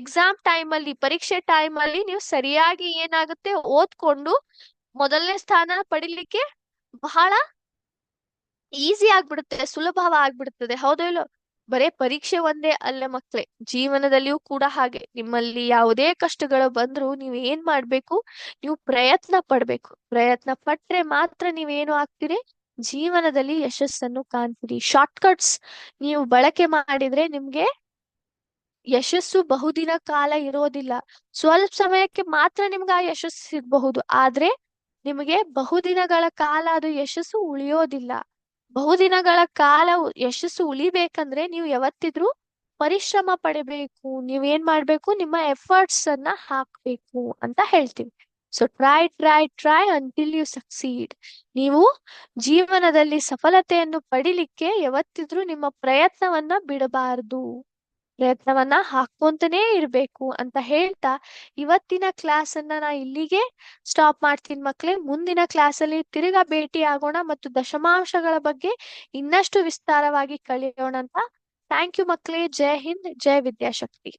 ಎಕ್ಸಾಮ್ ಟೈಮ್ ಅಲ್ಲಿ ಪರೀಕ್ಷೆ ಟೈಮ್ ಅಲ್ಲಿ ನೀವು ಸರಿಯಾಗಿ ಏನಾಗುತ್ತೆ? ಓದ್ಕೊಂಡು ಮೊದಲನೇ ಸ್ಥಾನ ಪಡಿಲಿಕ್ಕೆ ಬಹಳ ಈಸಿ ಆಗ್ಬಿಡುತ್ತೆ, ಸುಲಭವ ಆಗ್ಬಿಡುತ್ತದೆ ಹೌದೋ ಇಲ್ಲೋ ಬರೇ ಪರೀಕ್ಷೆ ಒಂದೇ ಅಲ್ಲ ಮಕ್ಳೇ, ಜೀವನದಲ್ಲಿಯೂ ಕೂಡ ಹಾಗೆ. ನಿಮ್ಮಲ್ಲಿ ಯಾವುದೇ ಕಷ್ಟಗಳು ಬಂದ್ರು ನೀವ್ ಏನ್ ಮಾಡ್ಬೇಕು? ನೀವು ಪ್ರಯತ್ನ ಪಡ್ಬೇಕು. ಪ್ರಯತ್ನ ಪಟ್ರೆ ಮಾತ್ರ ನೀವೇನು ಆಗ್ತೀರಿ? ಜೀವನದಲ್ಲಿ ಯಶಸ್ಸನ್ನು ಕಾಣ್ತೀರಿ. ಶಾರ್ಟ್ ಕಟ್ಸ್ ನೀವು ಬಳಕೆ ಮಾಡಿದ್ರೆ ನಿಮ್ಗೆ ಯಶಸ್ಸು ಬಹುದಿನ ಕಾಲ ಇರೋದಿಲ್ಲ. ಸ್ವಲ್ಪ ಸಮಯಕ್ಕೆ ಮಾತ್ರ ನಿಮ್ಗೆ ಆ ಯಶಸ್ಸು ಸಿಗಬಹುದು. ಆದ್ರೆ ನಿಮಗೆ ಬಹುದಿನಗಳ ಕಾಲ ಅದು ಯಶಸ್ಸು ಉಳಿಯೋದಿಲ್ಲ. ಬಹುದಿನಗಳ ಕಾಲ ಯಶಸ್ಸು ಉಳಿಬೇಕಂದ್ರೆ ನೀವು ಯಾವತ್ತಿದ್ರೂ ಪರಿಶ್ರಮ ಪಡಿಬೇಕು, ನೀವ್ ಏನ್ ಮಾಡ್ಬೇಕು, ನಿಮ್ಮ ಎಫರ್ಟ್ಸ್ ಅನ್ನ ಹಾಕ್ಬೇಕು ಅಂತ ಹೇಳ್ತೀವಿ. So try try try until you succeed ನೀವು ಜೀವನದಲ್ಲಿ ಸಫಲತೆಯನ್ನು ಪಡಿಲಿಕ್ಕೆ ಯಾವತ್ತಿದ್ರೂ ನಿಮ್ಮ ಪ್ರಯತ್ನವನ್ನ ಬಿಡಬಾರದು. ಪ್ರಯತ್ನವನ್ನ ಹಾಕೊಂತಾನೇ ಇರ್ಬೇಕು ಅಂತ ಹೇಳ್ತಾ, ಇವತ್ತಿನ ಕ್ಲಾಸ್ ಅನ್ನ ನಾ ಇಲ್ಲಿಗೆ ಸ್ಟಾಪ್ ಮಾಡ್ತೀನಿ ಮಕ್ಳೇ. ಮುಂದಿನ ಕ್ಲಾಸ್ ಅಲ್ಲಿ ತಿರುಗಾ ಭೇಟಿ ಆಗೋಣ ಮತ್ತು ದಶಮಾಂಶಗಳ ಬಗ್ಗೆ ಇನ್ನಷ್ಟು ವಿಸ್ತಾರವಾಗಿ ಕಲಿಯೋಣ ಅಂತ. ಥ್ಯಾಂಕ್ ಯು ಮಕ್ಳೇ. ಜೈ ಹಿಂದ್, ಜೈ ವಿದ್ಯಾಶಕ್ತಿ.